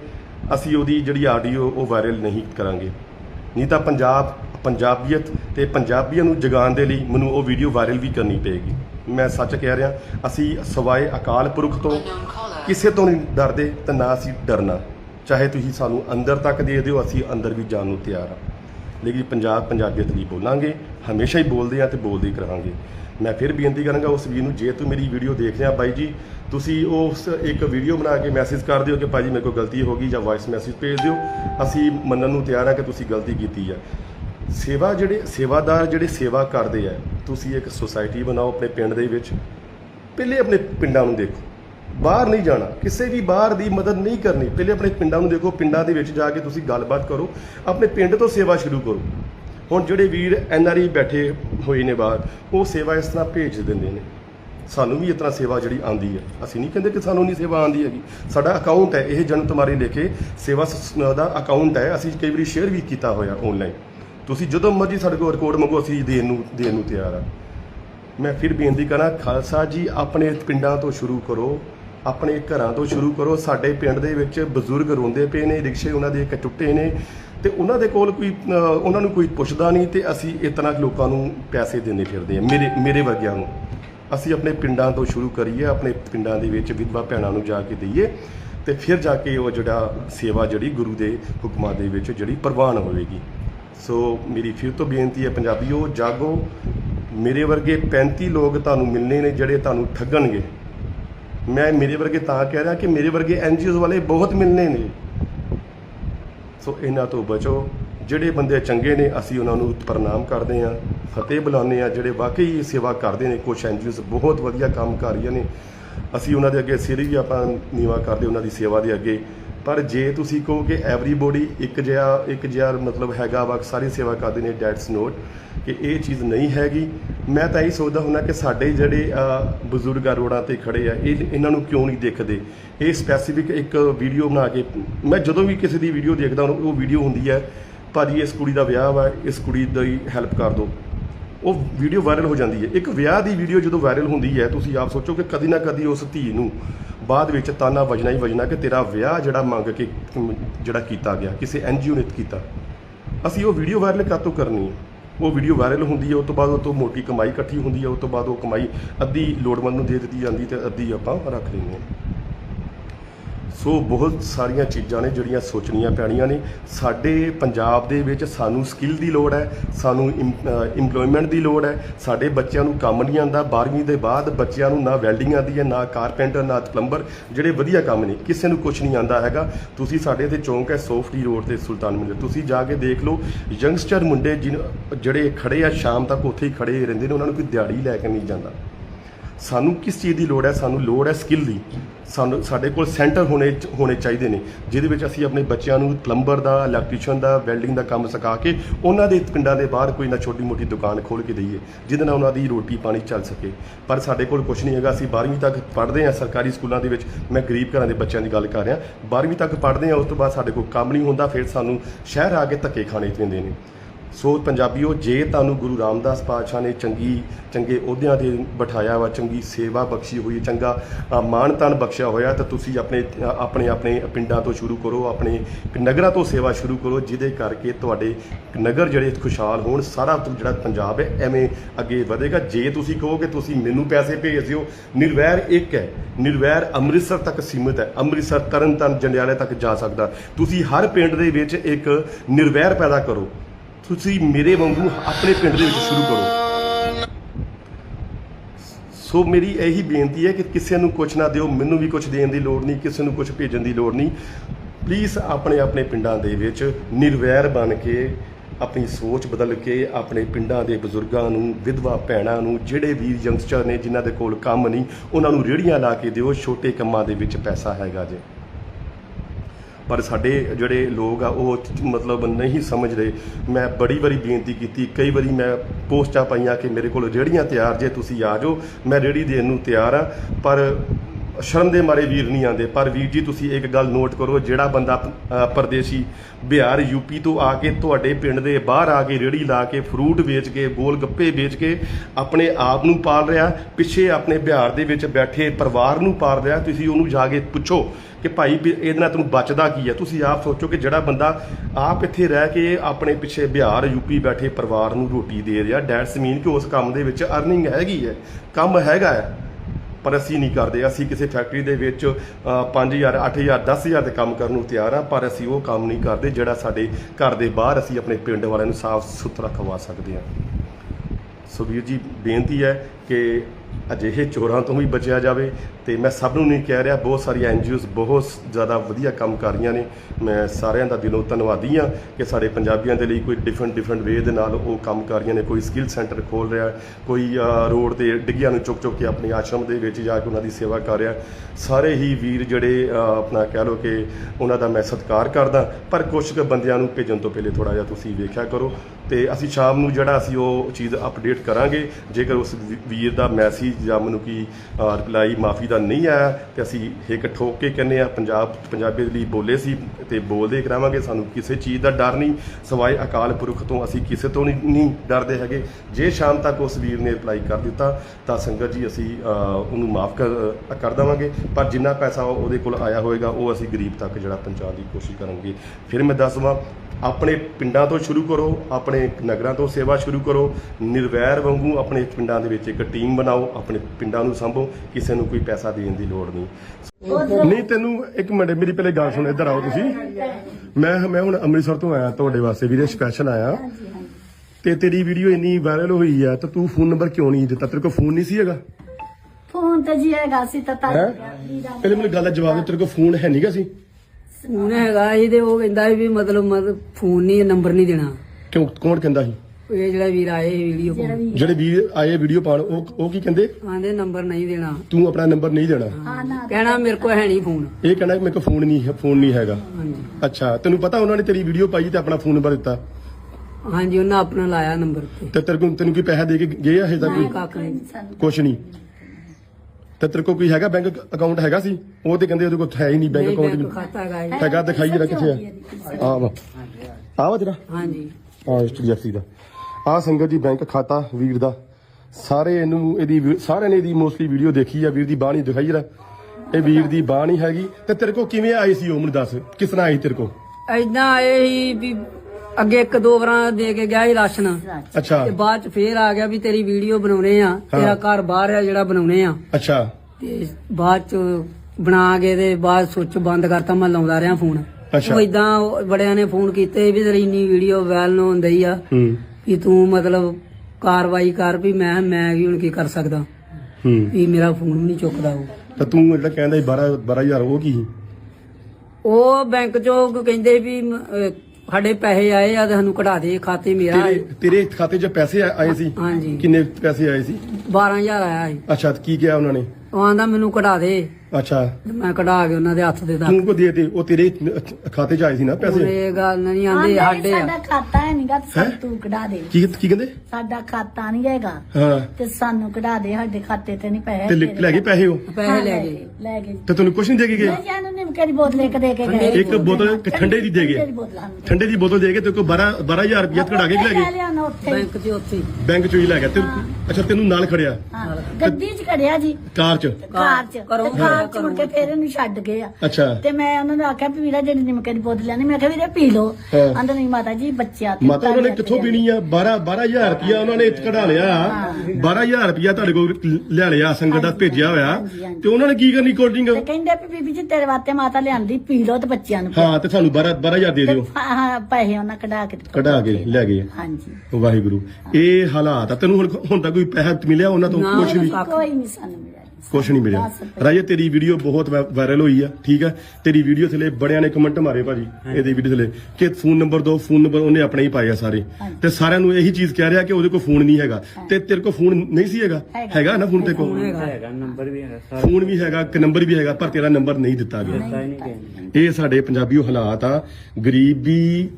ਅਸੀਂ ਉਹਦੀ ਜਿਹੜੀ ਆਡੀਓ ਉਹ ਵਾਇਰਲ ਨਹੀਂ ਕਰਾਂਗੇ। ਨਹੀਂ ਤਾਂ ਪੰਜਾਬ, ਪੰਜਾਬੀਅਤ ਤੇ ਪੰਜਾਬੀਆਂ ਨੂੰ ਜਗਾਉਣ ਦੇ ਲਈ ਮੈਨੂੰ ਉਹ ਵੀਡੀਓ ਵਾਇਰਲ ਵੀ ਕਰਨੀ ਪਏਗੀ। ਮੈਂ ਸੱਚ ਕਹਿ ਰਿਹਾ, ਅਸੀਂ ਸਵਾਏ ਅਕਾਲ ਪੁਰਖ ਤੋਂ ਕਿਸੇ ਤੋਂ ਨਹੀਂ ਡਰਦੇ ਤੇ ਨਾ ਅਸੀਂ ਡਰਨਾ। ਚਾਹੇ ਤੁਸੀਂ ਸਾਨੂੰ ਅੰਦਰ ਤੱਕ ਦੇ ਦਿਓ, ਅਸੀਂ ਅੰਦਰ ਵੀ ਜਾਣ ਨੂੰ ਤਿਆਰ ਹਾਂ। ਲੇਕਿਨ ਪੰਜਾਬ, ਪੰਜਾਬੀਅਤ ਲਈ ਬੋਲਾਂਗੇ। ਹਮੇਸ਼ਾ ਹੀ ਬੋਲਦੇ ਆ ਤੇ ਬੋਲਦੇ ਹੀ ਕਰਾਂਗੇ ਮੈਂ ਫਿਰ ਬੇਨਤੀ ਕਰਾਂਗਾ ਉਸ ਵੀਰ ਨੂੰ, ਜੇ ਤੂੰ ਮੇਰੀ ਵੀਡੀਓ ਦੇਖ ਰਿਹਾ ਬਾਈ ਜੀ, ਤੁਸੀਂ ਉਸ ਇੱਕ ਵੀਡੀਓ ਬਣਾ ਕੇ ਮੈਸੇਜ ਕਰ ਦਿਓ ਕਿ ਭਾਜੀ ਮੇਰੇ ਕੋਲ ਗਲਤੀ ਹੋ ਗਈ ਜਾਂ ਵਾਇਸ ਮੈਸੇਜ ਭੇਜ ਦਿਓ। ਅਸੀਂ ਮੰਨਣ ਨੂੰ ਤਿਆਰ ਹਾਂ ਕਿ ਤੁਸੀਂ ਗਲਤੀ ਕੀਤੀ ਹੈ ਸੇਵਾ ਜਿਹੜੇ, ਸੇਵਾਦਾਰ ਜਿਹੜੇ ਸੇਵਾ ਕਰਦੇ ਆ, ਤੁਸੀਂ ਇੱਕ ਸੁਸਾਇਟੀ ਬਣਾਓ ਆਪਣੇ ਪਿੰਡ ਦੇ ਵਿੱਚ। ਪਹਿਲੇ ਆਪਣੇ ਪਿੰਡਾਂ ਨੂੰ ਦੇਖੋ। ਬਾਹਰ ਨਹੀਂ ਜਾਣਾ, ਕਿਸੇ ਵੀ ਬਾਹਰ ਦੀ ਮਦਦ ਨਹੀਂ ਕਰਨੀ। ਪਹਿਲੇ ਆਪਣੇ ਪਿੰਡਾਂ ਨੂੰ ਦੇਖੋ, ਪਿੰਡਾਂ ਦੇ ਵਿੱਚ ਜਾ ਕੇ ਤੁਸੀਂ ਗੱਲਬਾਤ ਕਰੋ। ਆਪਣੇ ਪਿੰਡ ਤੋਂ ਸੇਵਾ ਸ਼ੁਰੂ ਕਰੋ। ਹੁਣ ਜਿਹੜੇ ਵੀਰ ਐਨ ਆਰ ਆਈ ਬੈਠੇ ਹੋਏ ਨੇ ਬਾਹਰ, ਉਹ ਸੇਵਾ ਇਸ ਤਰ੍ਹਾਂ ਭੇਜ ਦਿੰਦੇ ਨੇ। ਸਾਨੂੰ ਵੀ ਇਸ ਤਰ੍ਹਾਂ ਸੇਵਾ ਜਿਹੜੀ ਆਂਦੀ ਹੈ। ਅਸੀਂ ਨਹੀਂ ਕਹਿੰਦੇ ਕਿ ਸਾਨੂੰ ਨਹੀਂ ਸੇਵਾ ਆਂਦੀ ਹੈਗੀ। ਸਾਡਾ ਅਕਾਊਂਟ ਹੈ, ਇਹ ਜਨ ਤੁਮਾਰੇ ਕੇ ਸੇਵਾ ਸ- ਦਾ ਅਕਾਊਂਟ ਹੈ। ਅਸੀਂ ਕਈ ਵਾਰੀ ਸ਼ੇਅਰ ਵੀ ਕੀਤਾ ਹੋਇਆ ਆਨਲਾਈਨ ਤੁਸੀਂ ਜਦੋਂ ਮਰਜ਼ੀ ਸਾਡੇ ਕੋਲ ਰਿਕਾਰਡ ਮੰਗੋ, ਅਸੀਂ ਦੇਣ ਨੂੰ ਦੇਣ ਨੂੰ ਤਿਆਰ ਆ। ਮੈਂ ਫਿਰ ਬੇਨਤੀ ਕਰਾਂ, ਖਾਲਸਾ ਜੀ, ਆਪਣੇ ਪਿੰਡਾਂ ਤੋਂ ਸ਼ੁਰੂ ਕਰੋ। ਆਪਣੇ ਘਰਾਂ ਤੋਂ ਸ਼ੁਰੂ ਕਰੋ। ਸਾਡੇ ਪਿੰਡ ਦੇ ਵਿੱਚ ਬਜ਼ੁਰਗ ਰੋਂਦੇ ਪਏ ਨੇ, ਰਿਕਸ਼ੇ ਉਹਨਾਂ ਦੇ ਇੱਕ ਟੁੱਟੇ ਨੇ। ਤੇ ਉਹਨਾਂ ਦੇ ਕੋਲ ਕੋਈ ਅਹ, ਉਹਨਾਂ ਨੂੰ ਕੋਈ ਪੁੱਛਦਾ ਨਹੀਂ ਤੇ ਅਸੀਂ ਇਤਨਾ ਲੋਕਾਂ ਨੂੰ ਪੈਸੇ ਦਿੰਦੇ ਫਿਰਦੇ ਆ ਮੇਰੇ ਮੇਰੇ ਵਰਗਿਆਂ ਨੂੰ। ਅਸੀਂ ਆਪਣੇ ਪਿੰਡਾਂ ਤੋਂ ਸ਼ੁਰੂ ਕਰੀਏ ਆਪਣੇ ਪਿੰਡਾਂ ਦੇ ਵਿੱਚ ਵਿਧਵਾ ਭੈਣਾਂ ਨੂੰ ਜਾ ਕੇ ਦਈਏ ਤੇ ਫਿਰ ਜਾ ਕੇ ਉਹ ਜਿਹੜਾ ਸੇਵਾ ਜਿਹੜੀ ਗੁਰੂ ਦੇ ਹੁਕਮਾਂ ਦੇ ਵਿੱਚ ਜਿਹੜੀ ਪ੍ਰਵਾਨ ਹੋਵੇਗੀ। ਸੋ ਮੇਰੀ ਫਿਰ ਤੋਂ ਬੇਨਤੀ ਹੈ ਪੰਜਾਬੀਓ ਜਾਗੋ। ਮੇਰੇ ਵਰਗੇ 35 ਲੋਕ ਤੁਹਾਨੂੰ ਮਿਲਣੇ ਨੇ ਜਿਹੜੇ ਤੁਹਾਨੂੰ ਠੱਗਣਗੇ। ਮੈਂ ਮੇਰੇ ਵਰਗੇ ਤਾਂ ਕਹਿ ਰਿਹਾ ਕਿ ਮੇਰੇ ਵਰਗੇ ਐਨਜੀਓਜ਼ ਵਾਲੇ ਬਹੁਤ ਮਿਲਣੇ ਨੇ। ਸੋ ਇਹਨਾਂ ਤੋਂ ਬਚੋ। ਜਿਹੜੇ ਬੰਦੇ ਚੰਗੇ ਨੇ, ਅਸੀਂ ਉਹਨਾਂ ਨੂੰ ਪ੍ਰਣਾਮ ਕਰਦੇ ਹਾਂ, ਫਤਿਹ ਬੁਲਾਉਂਦੇ ਹਾਂ। ਜਿਹੜੇ ਵਾਕਈ ਸੇਵਾ ਕਰਦੇ ਨੇ ਕੁਝ ਐਨਜੀਓਜ਼ ਬਹੁਤ ਵਧੀਆ ਕੰਮ ਕਰ ਰਹੀਆਂ ਨੇ। ਅਸੀਂ ਉਹਨਾਂ ਦੇ ਅੱਗੇ ਸਿਰ ਵੀ ਆਪਾਂ ਨੀਵਾ ਕਰਦੇ ਉਹਨਾਂ ਦੀ ਸੇਵਾ ਦੇ ਅੱਗੇ। ਪਰ ਜੇ ਤੁਸੀਂ ਕਹੋ ਕਿ ਐਵਰੀਬੋਡੀ ਇੱਕ ਜਿਹਾ ਇੱਕ ਜਿਹਾ ਮਤਲਬ ਹੈਗਾ ਵਾ ਸਾਰੀ ਸੇਵਾ ਕਰਦੇ ਨੇ ਡੈਟਸ ਨੋਟ ਕਿ ਇਹ ਚੀਜ਼ ਨਹੀਂ ਹੈਗੀ। ਮੈਂ ਤਾਂ ਇਹ ਸੋਚਦਾ ਹੁੰਦਾ ਕਿ ਸਾਡੇ ਜਿਹੜੇ ਅਹ, ਬਜ਼ੁਰਗ ਆ ਰੋਡਾਂ ਤੇ ਖੜੇ ਆ ਇਹ ਇਹਨਾਂ ਨੂੰ ਕਿਉਂ ਨਹੀਂ ਦੇਖਦੇ? ਇਹ ਸਪੈਸੀਫਿਕ ਇੱਕ ਵੀਡੀਓ ਬਣਾ ਕੇ ਮੈਂ ਜਦੋਂ ਵੀ ਕਿਸੇ ਦੀ ਵੀਡੀਓ ਦੇਖਦਾ ਹਾਂ ਉਹ ਵੀਡੀਓ ਹੁੰਦੀ ਹੈ ਭਾਜੀ ਇਸ ਕੁੜੀ ਦਾ ਵਿਆਹ ਵਾ ਇਸ ਕੁੜੀ ਦੀ ਹੈਲਪ ਕਰ ਦਿਓ। ਉਹ ਵੀਡੀਓ ਵਾਇਰਲ ਹੋ ਜਾਂਦੀ ਹੈ। ਇੱਕ ਵਿਆਹ ਦੀ ਵੀਡੀਓ ਜਦੋਂ ਵਾਇਰਲ ਹੁੰਦੀ ਹੈ, ਤੁਸੀਂ ਆਪ ਸੋਚੋ ਕਿ ਕਦੀ ਨਾ ਕਦੀ ਉਸ ਧੀ ਨੂੰ ਬਾਅਦ ਵਿੱਚ ਤਾਨਾ ਵਜਣਾ ਹੀ ਵਜਣਾ ਕਿ ਤੇਰਾ ਵਿਆਹ ਜਿਹੜਾ ਮੰਗ ਕੇ ਜਿਹੜਾ ਕੀਤਾ ਗਿਆ, ਕਿਸੇ ਐਨਜੀਓ ਨੇ ਕੀਤਾ। ਅਸੀਂ ਉਹ ਵੀਡੀਓ ਵਾਇਰਲ ਕਾਤੋਂ ਕਰਨੀ ਹੈ? ਉਹ ਵੀਡੀਓ ਵਾਇਰਲ ਹੁੰਦੀ ਹੈ ਉਸ ਤੋਂ ਬਾਅਦ ਉਹ ਤੋਂ ਮੋਟੀ ਕਮਾਈ ਇਕੱਠੀ ਹੁੰਦੀ ਹੈ ਉਸ ਤੋਂ ਬਾਅਦ ਉਹ ਕਮਾਈ ਅੱਧੀ ਲੋੜਵੰਦ ਨੂੰ ਦੇ ਦਿੱਤੀ ਜਾਂਦੀ ਤੇ ਅੱਧੀ ਆਪਾਂ ਰੱਖ ਲੈਂਦੇ ਹਾਂ। ਸੋ ਬਹੁਤ ਸਾਰੀਆਂ ਚੀਜ਼ਾਂ ਨੇ ਜਿਹੜੀਆਂ ਸੋਚਣੀਆਂ ਪੈਣੀਆਂ ਨੇ। ਸਾਡੇ ਪੰਜਾਬ ਦੇ ਵਿੱਚ ਸਾਨੂੰ ਸਕਿੱਲ ਦੀ ਲੋੜ ਹੈ, ਸਾਨੂੰ ਇੰਪਲੋਇਮੈਂਟ ਦੀ ਲੋੜ ਹੈ। ਸਾਡੇ ਬੱਚਿਆਂ ਨੂੰ ਕੰਮ ਨਹੀਂ ਆਉਂਦਾ। 12ਵੀਂ ਦੇ ਬਾਅਦ ਬੱਚਿਆਂ ਨੂੰ ਨਾ ਵੈਲਡਿੰਗ ਆਉਂਦੀ ਹੈ, ਨਾ ਕਾਰਪੈਂਟਰ ਨਾ ਪਲੰਬਰ ਜਿਹੜੇ ਵਧੀਆ ਕੰਮ ਨੇ, ਕਿਸੇ ਨੂੰ ਕੁਝ ਨਹੀਂ ਆਉਂਦਾ ਹੈਗਾ। ਤੁਸੀਂ ਸਾਡੇ ਇੱਥੇ ਚੌਂਕ ਹੈ, ਸੋਫਟੀ ਰੋਡ ਤੇ ਸੁਲਤਾਨ ਮੰਦਰ। ਤੁਸੀਂ ਜਾ ਕੇ ਦੇਖ ਲਓ, ਯੰਗਸਟਰ ਮੁੰਡੇ ਜਿਨ, ਜਿਹੜੇ ਖੜੇ ਆ, ਸ਼ਾਮ ਤੱਕ ਉੱਥੇ ਹੀ ਖੜੇ ਰਹਿੰਦੇ ਨੇ, ਉਹਨਾਂ ਨੂੰ ਕੋਈ ਦਿਹਾੜੀ ਲੈ ਕੇ ਨਹੀਂ ਜਾਂਦਾ। ਸਾਨੂੰ ਕਿਸ ਚੀਜ਼ ਦੀ ਲੋੜ ਹੈ? ਸਾਨੂੰ ਲੋੜ ਹੈ ਸਕਿੱਲ ਦੀ। ਸਾਨੂੰ, ਸਾਡੇ ਕੋਲ ਸੈਂਟਰ ਹੋਣੇ ਹੋਣੇ ਚਾਹੀਦੇ ਨੇ, ਜਿਹਦੇ ਵਿੱਚ ਅਸੀਂ ਆਪਣੇ ਬੱਚਿਆਂ ਨੂੰ ਪਲੰਬਰ ਦਾ ਇਲੈਕਟ੍ਰੀਸ਼ੀਅਨ ਦਾ ਵੈਲਡਿੰਗ ਦਾ ਕੰਮ ਸਿਖਾ ਕੇ ਉਹਨਾਂ ਦੇ ਪਿੰਡਾਂ ਦੇ ਬਾਹਰ ਕੋਈ ਨਾ ਛੋਟੀ ਮੋਟੀ ਦੁਕਾਨ ਖੋਲ ਕੇ ਦਈਏ, ਜਿਹਦੇ ਨਾਲ ਉਹਨਾਂ ਦੀ ਰੋਟੀ ਪਾਣੀ ਚੱਲ ਸਕੇ। ਪਰ ਸਾਡੇ ਕੋਲ ਕੁਝ ਨਹੀਂ ਹੈਗਾ। ਅਸੀਂ 12ਵੀਂ ਤੱਕ ਪੜ੍ਹਦੇ ਹਾਂ ਸਰਕਾਰੀ ਸਕੂਲਾਂ ਦੇ ਵਿੱਚ। ਮੈਂ ਗਰੀਬ ਘਰਾਂ ਦੇ ਬੱਚਿਆਂ ਦੀ ਗੱਲ ਕਰ ਰਿਹਾ। 12ਵੀਂ ਤੱਕ ਪੜ੍ਹਦੇ ਹਾਂ, ਉਸ ਤੋਂ ਬਾਅਦ ਸਾਡੇ ਕੋਲ ਕੰਮ ਨਹੀਂ ਹੁੰਦਾ। ਫਿਰ ਸਾਨੂੰ ਸ਼ਹਿਰ ਆ ਕੇ ਧੱਕੇ ਖਾਣੇ ਪੈਂਦੇ ਨੇ। ਸੋ ਪੰਜਾਬੀਓ, ਜੇ ਤੁਹਾਨੂੰ ਗੁਰੂ ਰਾਮਦਾਸ ਪਾਤਸ਼ਾਹ ਨੇ ਚੰਗੀ, ਚੰਗੇ ਅਹੁਦਿਆਂ ਤੇ ਬਿਠਾਇਆ ਵਾ, ਚੰਗੀ ਸੇਵਾ ਬਖਸ਼ੀ ਹੋਈ, ਚੰਗਾ ਮਾਣ ਤਾਣ ਬਖਸ਼ਿਆ ਹੋਇਆ, ਤਾਂ ਤੁਸੀਂ ਆਪਣੇ ਆਪਣੇ ਆਪਣੇ ਪਿੰਡਾਂ ਤੋਂ ਸ਼ੁਰੂ ਕਰੋ, ਆਪਣੇ ਨਗਰਾਂ ਤੋਂ ਸੇਵਾ ਸ਼ੁਰੂ ਕਰੋ, ਜਿਹਦੇ ਕਰਕੇ ਤੁਹਾਡੇ ਨਗਰ ਜਿਹੜੇ ਖੁਸ਼ਹਾਲ ਹੋਣ, ਸਾਰਾ ਜਿਹੜਾ ਪੰਜਾਬ ਹੈ, ਐਵੇਂ ਅੱਗੇ ਵਧੇਗਾ। ਜੇ ਤੁਸੀਂ ਕਹੋ ਕਿ ਤੁਸੀਂ ਮੈਨੂੰ ਪੈਸੇ ਭੇਜ ਦਿਓ। ਨਿਰਵੈਰ ਇੱਕ ਹੈ। ਨਿਰਵੈਰ ਅੰਮ੍ਰਿਤਸਰ ਤੱਕ ਸੀਮਿਤ ਹੈ। ਅੰਮ੍ਰਿਤਸਰ ਤਰਨਤਾਰਨ ਜੰਡਿਆਲੇ ਤੱਕ ਜਾ ਸਕਦਾ। ਤੁਸੀਂ ਹਰ ਪਿੰਡ ਦੇ ਵਿੱਚ ਇੱਕ ਨਿਰਵੈਰ ਪੈਦਾ ਕਰੋ। ਤੁਸੀਂ ਮੇਰੇ ਵਾਂਗੂ ਆਪਣੇ ਪਿੰਡ ਦੇ ਵਿੱਚ ਸ਼ੁਰੂ ਕਰੋ। ਸੋ ਮੇਰੀ ਇਹੀ ਬੇਨਤੀ ਹੈ ਕਿ ਕਿਸੇ ਨੂੰ ਕੁਝ ਨਾ ਦਿਓ, ਮੈਨੂੰ ਵੀ ਕੁਝ ਦੇਣ ਦੀ ਲੋੜ ਨਹੀਂ, ਕਿਸੇ ਨੂੰ ਕੁਝ ਭੇਜਣ ਦੀ ਲੋੜ ਨਹੀਂ। ਪਲੀਜ਼ ਆਪਣੇ ਆਪਣੇ ਪਿੰਡਾਂ ਦੇ ਵਿੱਚ ਨਿਰਵੈਰ ਬਣ ਕੇ ਆਪਣੀ ਸੋਚ ਬਦਲ ਕੇ ਆਪਣੇ ਪਿੰਡਾਂ ਦੇ ਬਜ਼ੁਰਗਾਂ ਨੂੰ, ਵਿਧਵਾ ਭੈਣਾਂ ਨੂੰ, ਜਿਹੜੇ ਵੀ ਯੰਗਸਟਰ ਨੇ ਜਿਨ੍ਹਾਂ ਦੇ ਕੋਲ ਕੰਮ ਨਹੀਂ, ਉਹਨਾਂ ਨੂੰ ਰੇੜੀਆਂ ਲਾ ਕੇ ਦਿਓ, ਛੋਟੇ ਕੰਮਾਂ ਦੇ ਵਿੱਚ ਪੈਸਾ ਹੈਗਾ ਜੇ। ਪਰ ਸਾਡੇ ਜਿਹੜੇ ਲੋਕ ਆ, ਉਹ ਮਤਲਬ ਨਹੀਂ ਸਮਝ ਰਹੇ ਮੈਂ ਬੜੀ ਵਾਰੀ ਬੇਨਤੀ ਕੀਤੀ, ਕਈ ਵਾਰੀ ਮੈਂ ਪੋਸਟਾਂ ਪਾਈਆਂ ਕਿ ਮੇਰੇ ਕੋਲ ਰੇੜੀਆਂ ਤਿਆਰ ਜੇ ਤੁਸੀਂ ਆ ਜਾਓ, ਮੈਂ ਰੇੜੀ ਦੇਣ ਨੂੰ ਤਿਆਰ ਆ। ਪਰ ਸ਼ਰਮ ਦੇ ਮਾਰੇ ਵੀਰ ਨਹੀਂ ਆਉਂਦੇ। ਪਰ ਵੀਰ ਜੀ ਤੁਸੀਂ ਇੱਕ ਗੱਲ ਨੋਟ ਕਰੋ ਜਿਹੜਾ ਬੰਦਾ ਅ, ਪਰਦੇਸੀ ਬਿਹਾਰ ਯੂਪੀ ਤੋਂ ਆ ਕੇ ਤੁਹਾਡੇ ਪਿੰਡ ਦੇ ਬਾਹਰ ਆ ਕੇ ਰੇੜੀ ਲਾ ਕੇ ਫਰੂਟ ਵੇਚ ਕੇ ਗੋਲ ਗੱਪੇ ਵੇਚ ਕੇ ਆਪਣੇ ਆਪ ਨੂੰ ਪਾਲ ਰਿਹਾ ਪਿੱਛੇ ਆਪਣੇ ਬਿਹਾਰ ਦੇ ਵਿੱਚ ਬੈਠੇ ਪਰਿਵਾਰ ਨੂੰ ਪਾਲ ਰਿਹਾ ਤੁਸੀਂ ਉਹਨੂੰ ਜਾ ਕੇ ਪੁੱਛੋ ਕਿ ਭਾਈ ਵੀ ਇਹਦੇ ਨਾਲ ਤੈਨੂੰ ਬਚਦਾ ਕੀ ਹੈ? ਤੁਸੀਂ ਆਪ ਸੋਚੋ ਕਿ ਜਿਹੜਾ ਬੰਦਾ ਆਪ ਇੱਥੇ ਰਹਿ ਕੇ ਆਪਣੇ ਪਿੱਛੇ ਬਿਹਾਰ ਯੂਪੀ ਬੈਠੇ ਪਰਿਵਾਰ ਨੂੰ ਰੋਟੀ ਦੇ ਰਿਹਾ ਡੈਟਸ ਮੀਨ ਕਿ ਉਸ ਕੰਮ ਦੇ ਵਿੱਚ ਅਰਨਿੰਗ ਹੈਗੀ ਹੈ ਕੰਮ ਹੈਗਾ ਹੈ। ਪਰ ਅਸੀਂ ਨਹੀਂ ਕਰਦੇ। ਅਸੀਂ ਕਿਸੇ ਫੈਕਟਰੀ ਦੇ ਵਿੱਚ ਅ, 5000 8000 10000 ਦੇ ਕੰਮ ਕਰਨ ਨੂੰ ਤਿਆਰ ਆ ਪਰ ਅਸੀਂ ਉਹ ਕੰਮ ਨਹੀਂ ਕਰਦੇ ਜਿਹੜਾ ਸਾਡੇ ਘਰ ਦੇ ਬਾਹਰ ਅਸੀਂ ਆਪਣੇ ਪਿੰਡ ਵਾਲਿਆਂ ਨੂੰ ਸਾਫ਼ ਸੁਥਰਾ ਖਵਾ ਸਕਦੇ ਹਾਂ। ਸੋ ਵੀਰ ਜੀ ਬੇਨਤੀ ਹੈ ਕਿ ਅਜਿਹੇ ਚੋਰਾਂ ਤੋਂ ਵੀ ਬਚਿਆ ਜਾਵੇ ਤੇ ਮੈਂ ਸਭ ਨੂੰ ਨਹੀਂ ਕਹਿ ਰਿਹਾ, ਬਹੁਤ ਸਾਰੀ ਐਨਜੀਓਜ਼ ਬਹੁਤ ਜ਼ਿਆਦਾ ਵਧੀਆ ਕੰਮ ਕਰ ਰਹੀਆਂ ਨੇ। ਮੈਂ ਸਾਰਿਆਂ ਦਾ ਦਿਲੋਂ ਧੰਨਵਾਦੀ ਹਾਂ ਕਿ ਸਾਡੇ ਪੰਜਾਬੀਆਂ ਦੇ ਲਈ ਕੋਈ ਡਿਫਰੈਂਟ ਡਿਫਰੈਂਟ ਵੇ ਦੇ ਨਾਲ ਉਹ ਕੰਮ ਕਰ ਰਹੀਆਂ ਨੇ। ਕੋਈ ਸਕਿੱਲ ਸੈਂਟਰ ਖੋਲ ਰਿਹਾ, ਕੋਈ ਰੋਡ ਤੇ ਡਿੱਗੀਆਂ ਨੂੰ ਚੁੱਕ ਚੁੱਕ ਕੇ ਆਪਣੇ ਆਸ਼ਰਮ ਦੇ ਵਿੱਚ ਜਾ ਕੇ ਉਹਨਾਂ ਦੀ ਸੇਵਾ ਕਰ ਰਿਹਾ। ਸਾਰੇ ਹੀ ਵੀਰ ਜਿਹੜੇ ਆਪਣਾ ਕਹਿ ਲਓ ਕਿ ਉਹਨਾਂ ਦਾ ਮੈਂ ਸਤਿਕਾਰ ਕਰਦਾ, ਪਰ ਕੁਝ ਕੁ ਬੰਦਿਆਂ ਨੂੰ ਭੇਜਣ ਤੋਂ ਪਹਿਲੇ ਥੋੜਾ ਜਿਹਾ ਤੁਸੀਂ ਵੇਖਿਆ ਕਰੋ। ਤੇ ਅਸੀਂ ਸ਼ਾਮ ਨੂੰ ਜਿਹੜਾ ਅਸੀਂ ਉਹ ਚੀਜ਼ ਅਪਡੇਟ ਕਰਾਂਗੇ, ਜੇਕਰ ਉਸ ਵੀਰ ਦਾ ਮੈਸੇਜ ਜਾਂ ਮੈਨੂੰ ਕੀ ਰਿਪਲਾਈ ਮਾਫੀ ਦਾ ਨਹੀਂ ਆਇਆ ਤੇ ਅਸੀਂ ਹਿੱਕ ਠੋਕ ਕੇ ਕਹਿੰਦੇ ਆ, ਪੰਜਾਬ, ਪੰਜਾਬੀ ਲਈ ਬੋਲੇ ਸੀ ਤੇ ਬੋਲਦੇ ਕਰਾਵਾਂਗੇ, ਸਾਨੂੰ ਕਿਸੇ ਚੀਜ਼ ਦਾ ਡਰ ਨਹੀਂ। ਸਵਾਏ ਅਕਾਲ ਪੁਰਖ ਤੋਂ ਅਸੀਂ ਕਿਸੇ ਤੋਂ ਨਹੀਂ ਡਰਦੇ ਹੈਗੇ। ਜੇ ਸ਼ਾਮ ਤੱਕ ਉਸ ਵੀਰ ਨੇ ਰਿਪਲਾਈ ਕਰ ਦਿੱਤਾ, ਤਾਂ ਸੰਗਤ ਜੀ ਅਸੀਂ ਉਹਨੂੰ ਮਾਫ ਕਰ ਕਰ ਦੇਵਾਂਗੇ। ਪਰ ਜਿੰਨਾ ਪੈਸਾ ਉਹਦੇ ਕੋਲ ਆਇਆ ਹੋਵੇਗਾ ਉਹ ਅਸੀਂ ਗਰੀਬ ਤੱਕ ਜਿਹੜਾ ਪਹੁੰਚਾਉਣ ਦੀ ਕੋਸ਼ਿਸ਼ ਕਰਾਂਗੇ। ਫਿਰ ਮੈਂ ਦੱਸ ਦਵਾਂ ਆਪਣੇ ਪਿੰਡਾਂ ਤੋਂ ਸ਼ੁਰੂ ਕਰੋ ਆਪਣੇ ਨਗਰਾਂ ਤੋਂ ਸੇਵਾ ਸ਼ੁਰੂ ਕਰੋ ਨਿਰਵੈਰ ਵਾਂਗੂ ਆਪਣੇ ਪਿੰਡਾਂ ਦੇ ਵਿੱਚ ਇੱਕ ਟੀਮ ਬਣਾਓ ਆਪਣੇ ਪਿੰਡਾਂ ਨੂੰ ਸੰਭੋ ਕਿਸੇ ਨੂੰ ਕੋਈ ਪੈਸਾ ਦੇਣ ਦੀ ਲੋੜ ਨਹੀਂ। ਨਹੀਂ ਤੈਨੂੰ ਇੱਕ ਮਿੰਟ ਮੇਰੀ ਪਹਿਲੇ ਗੱਲ ਸੁਣ ਇੱਧਰ ਆਓ ਤੁਸੀਂ। ਮੈਂ ਮੈਂ ਹੁਣ ਅੰਮ੍ਰਿਤਸਰ ਤੋਂ ਆਇਆ ਤੁਹਾਡੇ ਵਾਸਤੇ ਵੀਰੇ ਸਪੈਸ਼ਲ ਆਇਆ। ਤੇ ਤੇਰੀ ਵੀਡੀਓ ਇੰਨੀ ਵਾਇਰਲ ਹੋਈ ਆ ਤਾਂ ਤੂੰ ਫੋਨ ਨੰਬਰ ਕਿਉਂ ਨਹੀਂ ਦਿੱਤਾ? ਤੇਰੇ ਕੋਲ ਫੋਨ ਨਹੀਂ ਸੀ ਹੈਗਾ? ਫੋਨ ਤੇ ਜੀ ਹੈਗਾ ਸੀ ਤਾਂ ਤਾਂ ਪਹਿਲੇ ਮੈਨੂੰ ਗੱਲ ਦਾ ਜਵਾਬ ਦੇ ਤੇਰੇ ਕੋਲ ਫੋਨ ਹੈ ਨਹੀਂਗਾ ਸੀ? ਫੋਨ ਹੈਗਾ ਇਹ ਤੇ ਉਹ ਕਹਿੰਦਾ ਸੀ ਵੀ ਮਤਲਬ ਮਤਲਬ ਫੋਨ ਨਹੀਂ ਨੰਬਰ ਨਹੀਂ ਦੇਣਾ। ਕਿਉਂ ਕੌਣ ਕਹਿੰਦਾ ਸੀ? ਇਹ ਜਿਹੜਾ ਵੀਰ ਆਏ ਵੀਡੀਓ ਪਾਉਣ। ਜਿਹੜੇ ਵੀਰ ਆਏ ਵੀਡੀਓ ਪਾਉਣ ਉਹ ਉਹ ਕੀ ਕਹਿੰਦੇ? ਆਂਦੇ ਨੰਬਰ ਨਹੀਂ ਦੇਣਾ। ਤੂੰ ਆਪਣਾ ਨੰਬਰ ਨਹੀਂ ਦੇਣਾ। ਹਾਂ। ਨਾ ਕਹਿਣਾ ਮੇਰੇ ਕੋਲ ਹੈ ਨਹੀਂ ਫੋਨ। ਇਹ ਕਹਿੰਦਾ ਕਿ ਮੇਰੇ ਕੋਲ ਫੋਨ ਨਹੀਂ ਹੈ ਫੋਨ ਨਹੀਂ ਹੈਗਾ। ਹਾਂਜੀ। ਅੱਛਾ ਤੈਨੂੰ ਪਤਾ ਉਹਨਾਂ ਨੇ ਤੇਰੀ ਵੀਡੀਓ ਪਾਈ ਤੇ ਆਪਣਾ ਫੋਨ ਨੰਬਰ ਦਿੱਤਾ? ਹਾਂਜੀ ਉਹਨਾਂ ਆਪਣਾ ਲਾਇਆ ਨੰਬਰ ਤੇ ਤੇ ਤੇਰੇ ਕੋਲ ਤੈਨੂੰ ਕੀ ਪੈਸਾ ਦੇ ਕੇ ਗਏ ਆ ਹਜੇ ਤੱਕ? ਕੋਈ ਕੁਛ ਨਹੀਂ। ਤੇ ਤੇਰੇ ਕੋਲ ਕੋਈ ਹੈਗਾ ਬੈਂਕ ਅਕਾਊਂਟ ਹੈਗਾ ਸੀ? ਉਹ ਤੇ ਕਹਿੰਦੇ ਉਹਦੇ ਕੋਲ ਹੈ ਹੀ ਨਹੀਂ ਬੈਂਕ ਨਹੀਂ ਅਕਾਊਂਟ ਖਾਤਾ ਹੈਗਾ ਇਹ। ਹੈਗਾ ਦਿਖਾਈ ਜਰਾ ਕਿੱਥੇ ਆ। ਆ ਵਾ। ਆ ਵਾ ਤੇਰਾ? ਹਾਂਜੀ। ਆ ਐਚਡੀਐਫਸੀ ਦਾ। ਆ ਸੰਗਤ ਜੀ ਬੈਂਕ ਖਾਤਾ ਵੀਰ ਦਾ। ਸਾਰੇ ਇਹਨੂੰ ਇਹਦੀ ਵੀ- ਸਾਰਿਆਂ ਨੇ ਇਹਦੀ ਮੋਸਟਲੀ ਵੀਡੀਓ ਦੇਖੀ ਆ ਵੀਰ ਦੀ ਬਾਹ ਨਹੀਂ ਦਿਖਾਈ ਜਰਾ। ਇਹ ਵੀਰ ਦੀ ਬਾਹ ਨਹੀਂ ਹੈਗੀ। ਤੇ ਤੇਰੇ ਕੋਲ ਕਿਵੇਂ ਆਈ ਸੀ ਉਹ ਮੈਨੂੰ ਦੱਸ। ਕਿਸ ਤਰ੍ਹਾਂ ਆਈ ਤੇਰੇ ਕੋਲ? ਐਦਾਂ ਆਏ ਹੀ ਵੀ ਅੱਗੇ ਇੱਕ ਦੋ ਵਾਰਾਂ ਦੇ ਕੇ ਗਿਆ ਸੀ ਰਾਸ਼ਨ। ਅੱਛਾ। ਤੇ ਬਾਅਦ ਚ ਫੇਰ ਆ ਗਿਆ ਵੀ ਤੇਰੀ ਵੀਡੀਓ ਬਣਾਉਣੇ ਆ ਤੇਰਾ ਘਰ ਬਾਹਰ ਆ ਜਿਹੜਾ ਬਣਾਉਣੇ ਆ। ਅੱਛਾ। ਤੇ ਬਾਅਦ ਚ ਬਣਾ ਕੇ ਤੇ ਬਾਅਦ ਸੁੱਚ ਬੰਦ ਕਰਤਾ ਮੈਂ ਲਾਉਂਦਾ ਰਿਹਾ ਫੋਨ। ਅੱਛਾ। ਉਹ ਇਦਾਂ ਬੜਿਆਂ ਨੇ ਫੋਨ ਕੀਤੇ ਵੀ ਤੇਰੀ ਇੰਨੀ ਵੀਡੀਓ ਵਾਇਰਲ ਨੂੰ ਹੁੰਦੀ ਆ। ਹੂੰ। ਵੀ ਤੂੰ ਮਤਲਬ ਕਾਰਵਾਈ ਕਰ ਵੀ ਮੈਂ ਮੈਂ ਵੀ ਹੁਣ ਕੀ ਕਰ ਸਕਦਾ। ਹੂੰ। ਵੀ ਮੇਰਾ ਫੋਨ ਵੀ ਨਹੀਂ ਚੁੱਕਦਾ ਉਹ। ਤਾਂ ਤੂੰ ਜਿਹੜਾ ਕਹਿੰਦਾ ਸੀ 12 12000 ਉਹ ਕੀ? ਉਹ ਬੈਂਕ ਚੋਂ ਕਹਿੰਦੇ ਵੀ ਸਾਡੇ ਪੈਸੇ ਆਏ ਆ ਤੇ ਸਾਨੂੰ ਕਢਾ ਦੇ ਖਾਤੇ ਮੇਰਾ ਤੇਰੇ ਤੇਰੇ ਖਾਤੇ 'ਚ ਪੈਸੇ ਆ- ਆਏ ਸੀ? ਹਾਂਜੀ। ਕਿੰਨੇ ਪੈਸੇ ਆਏ ਸੀ? 12000 ਆਇਆ ਸੀ। ਅੱਛਾ ਤੇ ਕੀ ਕਿਹਾ ਉਹਨਾਂ ਨੇ? ਉਹ ਆਂਦਾ ਮੈਨੂੰ ਕਢਾ ਦੇ। ਅੱਛਾ। ਤੇ ਮੈਂ ਕਢਾ ਕੇ ਉਹਨਾਂ ਦੇ ਹੱਥ ਦੇ ਦਾਂ ਤੂੰ ਕੋ ਦੇ ਤੇ ਉਹ ਤੇਰੇ ਖਾਤੇ 'ਚ ਆਏ ਸੀ ਨਾ ਹੁਣ ਪੈਸੇ? ਇਹ ਗੱਲ ਨਹੀਂ ਆਂਦੇ ਸਾਡੇ ਆ। ਸਾਡਾ ਖਾਤਾ ਹੈ ਨਹੀਂਗਾ ਹੈਂ? ਸਭ ਤੂੰ ਕਢਾ ਦੇ। ਕੀ ਕੀ ਕਹਿੰਦੇ? ਸਾਡਾ ਖਾਤਾ ਨਹੀਂ ਹੈਗਾ ਹਾਂ। ਤੇ ਸਾਨੂੰ ਕਢਾ ਦੇ ਸਾਡੇ ਖਾਤੇ ਤੇ ਨਹੀਂ ਪੈਸੇ ਤੇ ਲੈ ਲੈ ਗਏ ਪੈਸੇ ਉਹ? ਪੈਸੇ ਲੈ ਗਏ। ਲੈ ਗਏ। ਤੇ ਤੈਨੂੰ ਕੁਝ ਨਹੀਂ ਦੇ ਕੇ ਗਏ? ਮੈਂ ਜਾਨੂੰ ਨਿਮਕੇ ਦੀ ਬੋਤਲ ਇੱਕ ਦੇ ਕੇ ਗਏ। ਇੱਕ ਬੋਤਲ ਇੱਕ ਠੰਡੇ ਦੀ ਦੇ ਠੰਡੇ ਗਏ ਦੀ ਦੇ। ਠੰਡੇ ਦੀ ਬੋਤਲ ਦੇ ਕੇ ਤੇ ਕੋ 12 12000 ਰੁਪਇਆ ਕਢਾ ਕੇ ਲੈ ਲੈ ਗਏ ਉੱਥੇ। ਹੀ। ਬੈਂਕ 'ਚ ਉੱਥੇ। ਹੀ। ਬੈਂਕ ਚੋਂ ਹੀ ਲੈ ਗਿਆ। ਤੇ ਅੱਛਾ ਤੈਨੂੰ ਨਾਲ ਖੜਿਆ? ਹਾਂ ਗੱਡੀ 'ਚ ਖੜਿਆ ਜੀ। ਕਾਰ 'ਚ? ਕਾਰ 'ਚ। ਘਰੋਂ ਤੇ ਕਾਰ 'ਚ ਮੁੜ ਕੇ ਫੇਰ ਇਹਨੂੰ ਛੱਡ ਗਏ ਆ। ਅੱਛਾ। ਤੇ ਮੈਂ ਉਹਨਾਂ ਨੂੰ ਆਖਿਆ ਵੀ ਵੀਰਾ ਜਿਹੜੀ ਨਿਮਕੇ ਦੀ ਬੋਤਲ ਲੈਣੀ ਮੈਂ ਕਿਹਾ ਵੀਰੇ ਪੀ ਲਓ। ਹਾਂ। ਆਂਦੇ ਨਹੀਂ ਮਾਤਾ ਜੀ ਬੱਚਿਆਂ ਤੇ ਮਾਤਾ ਉਹਨਾਂ ਨੇ ਕਿੱਥੋਂ ਪੀਣੀ ਆ? 12 12000 ਰੁਪਇਆ ਉਹਨਾਂ ਨੇ ਕਢਾ ਲਿਆ। 12000 ਰੁਪਇਆ ਤੁਹਾਡੇ ਕੋਲ ਲੈ ਲਿਆ ਸੰਗਤ ਦਾ ਭੇਜਿਆ ਹੋਇਆ। ਤੇ ਉਹਨਾਂ ਨੇ ਕੀ ਕਰਨੀ ਕੋਲਡ ਤੇ ਕਹਿੰਦੇ ਵੀ ਬੀਬੀ ਜੀ ਤੇਰੇ ਵਾਸਤੇ ਮਾਤਾ ਲਿਆਂਦੀ ਪੀ ਲਓ ਤੇ ਬੱਚਿਆਂ ਨੂੰ। ਹਾਂ ਤੇ ਸਾਨੂੰ 12 12000 ਦੇ ਦਿਓ। ਹਾਂ, ਪੈਸੇ ਉਹਨਾਂ ਕਢਾ ਕੇ ਦਿੱਤੇ। ਕਢਾ ਕੇ ਲੈ ਗਏ। ਹਾਂਜੀ। ਵਾਹਿਗੁਰੂ। ਇਹ ਹਾਲਾਤ ਆ। ਤੈਨੂੰ ਹੁਣ ਹੁਣ ਕੋਈ ਪੈਸਾ ਮਿਲਿਆ ਉਹਨਾਂ ਤੋਂ। ਕੁਝ ਵੀ? ਕੋਈ ਨਹੀਂ ਸਾਨੂੰ ਮਿਲਿਆ। ਕੁਛ ਨਹੀਂ ਮਿਲਿਆ। ਰਾਜੇ ਤੇਰੀ ਵੀਡੀਓ ਬਹੁਤ ਵਾਇ- ਵਾਇਰਲ ਹੋਈ ਆ ਠੀਕ ਆ? ਤੇਰੀ ਵੀਡੀਓ ਥਲੇ ਬੜਿਆਂ ਨੇ ਕਮੈਂਟ ਮਾਰੇ ਭਾਜੀ ਇਹਦੀ ਵੀਡੀਓ ਥਲੇ ਕਿ ਫੋਨ ਨੰਬਰ ਦੋ ਫੋਨ ਨੰਬਰ ਉਹਨੇ ਆਪਣੇ ਹੀ ਪਾਏ ਆ ਸਾਰੇ। ਤੇ ਸਾਰਿਆਂ ਨੂੰ ਇਹੀ ਚੀਜ਼ ਕਹਿ ਰਿਹਾ ਕਿ ਉਹਦੇ ਕੋਲ ਫੋਨ ਨਹੀਂ ਹੈਗਾ। ਤੇ ਤੇਰੇ ਕੋਲ ਫੋਨ ਨਹੀਂ ਸੀ ਹੈਗਾ? ਹੈਗਾ। ਨਾ ਫੋਨ ਤੇ ਕੋਲ? ਹੈਗਾ ਨੰਬਰ ਵੀ ਹੈਗਾ ਸਾਰਾ। ਫੋਨ ਵੀ ਹੈਗਾ ਕਿ ਨੰਬਰ ਵੀ ਹੈਗਾ ਪਰ ਤੇਰਾ ਨੰਬਰ ਨਹੀਂ ਦਿੱਤਾ ਗਿਆ। ਇਹ ਸਾਡੇ ਪੰਜਾਬੀਓ ਹਾਲਾਤ ਆ। ਗਰੀਬੀ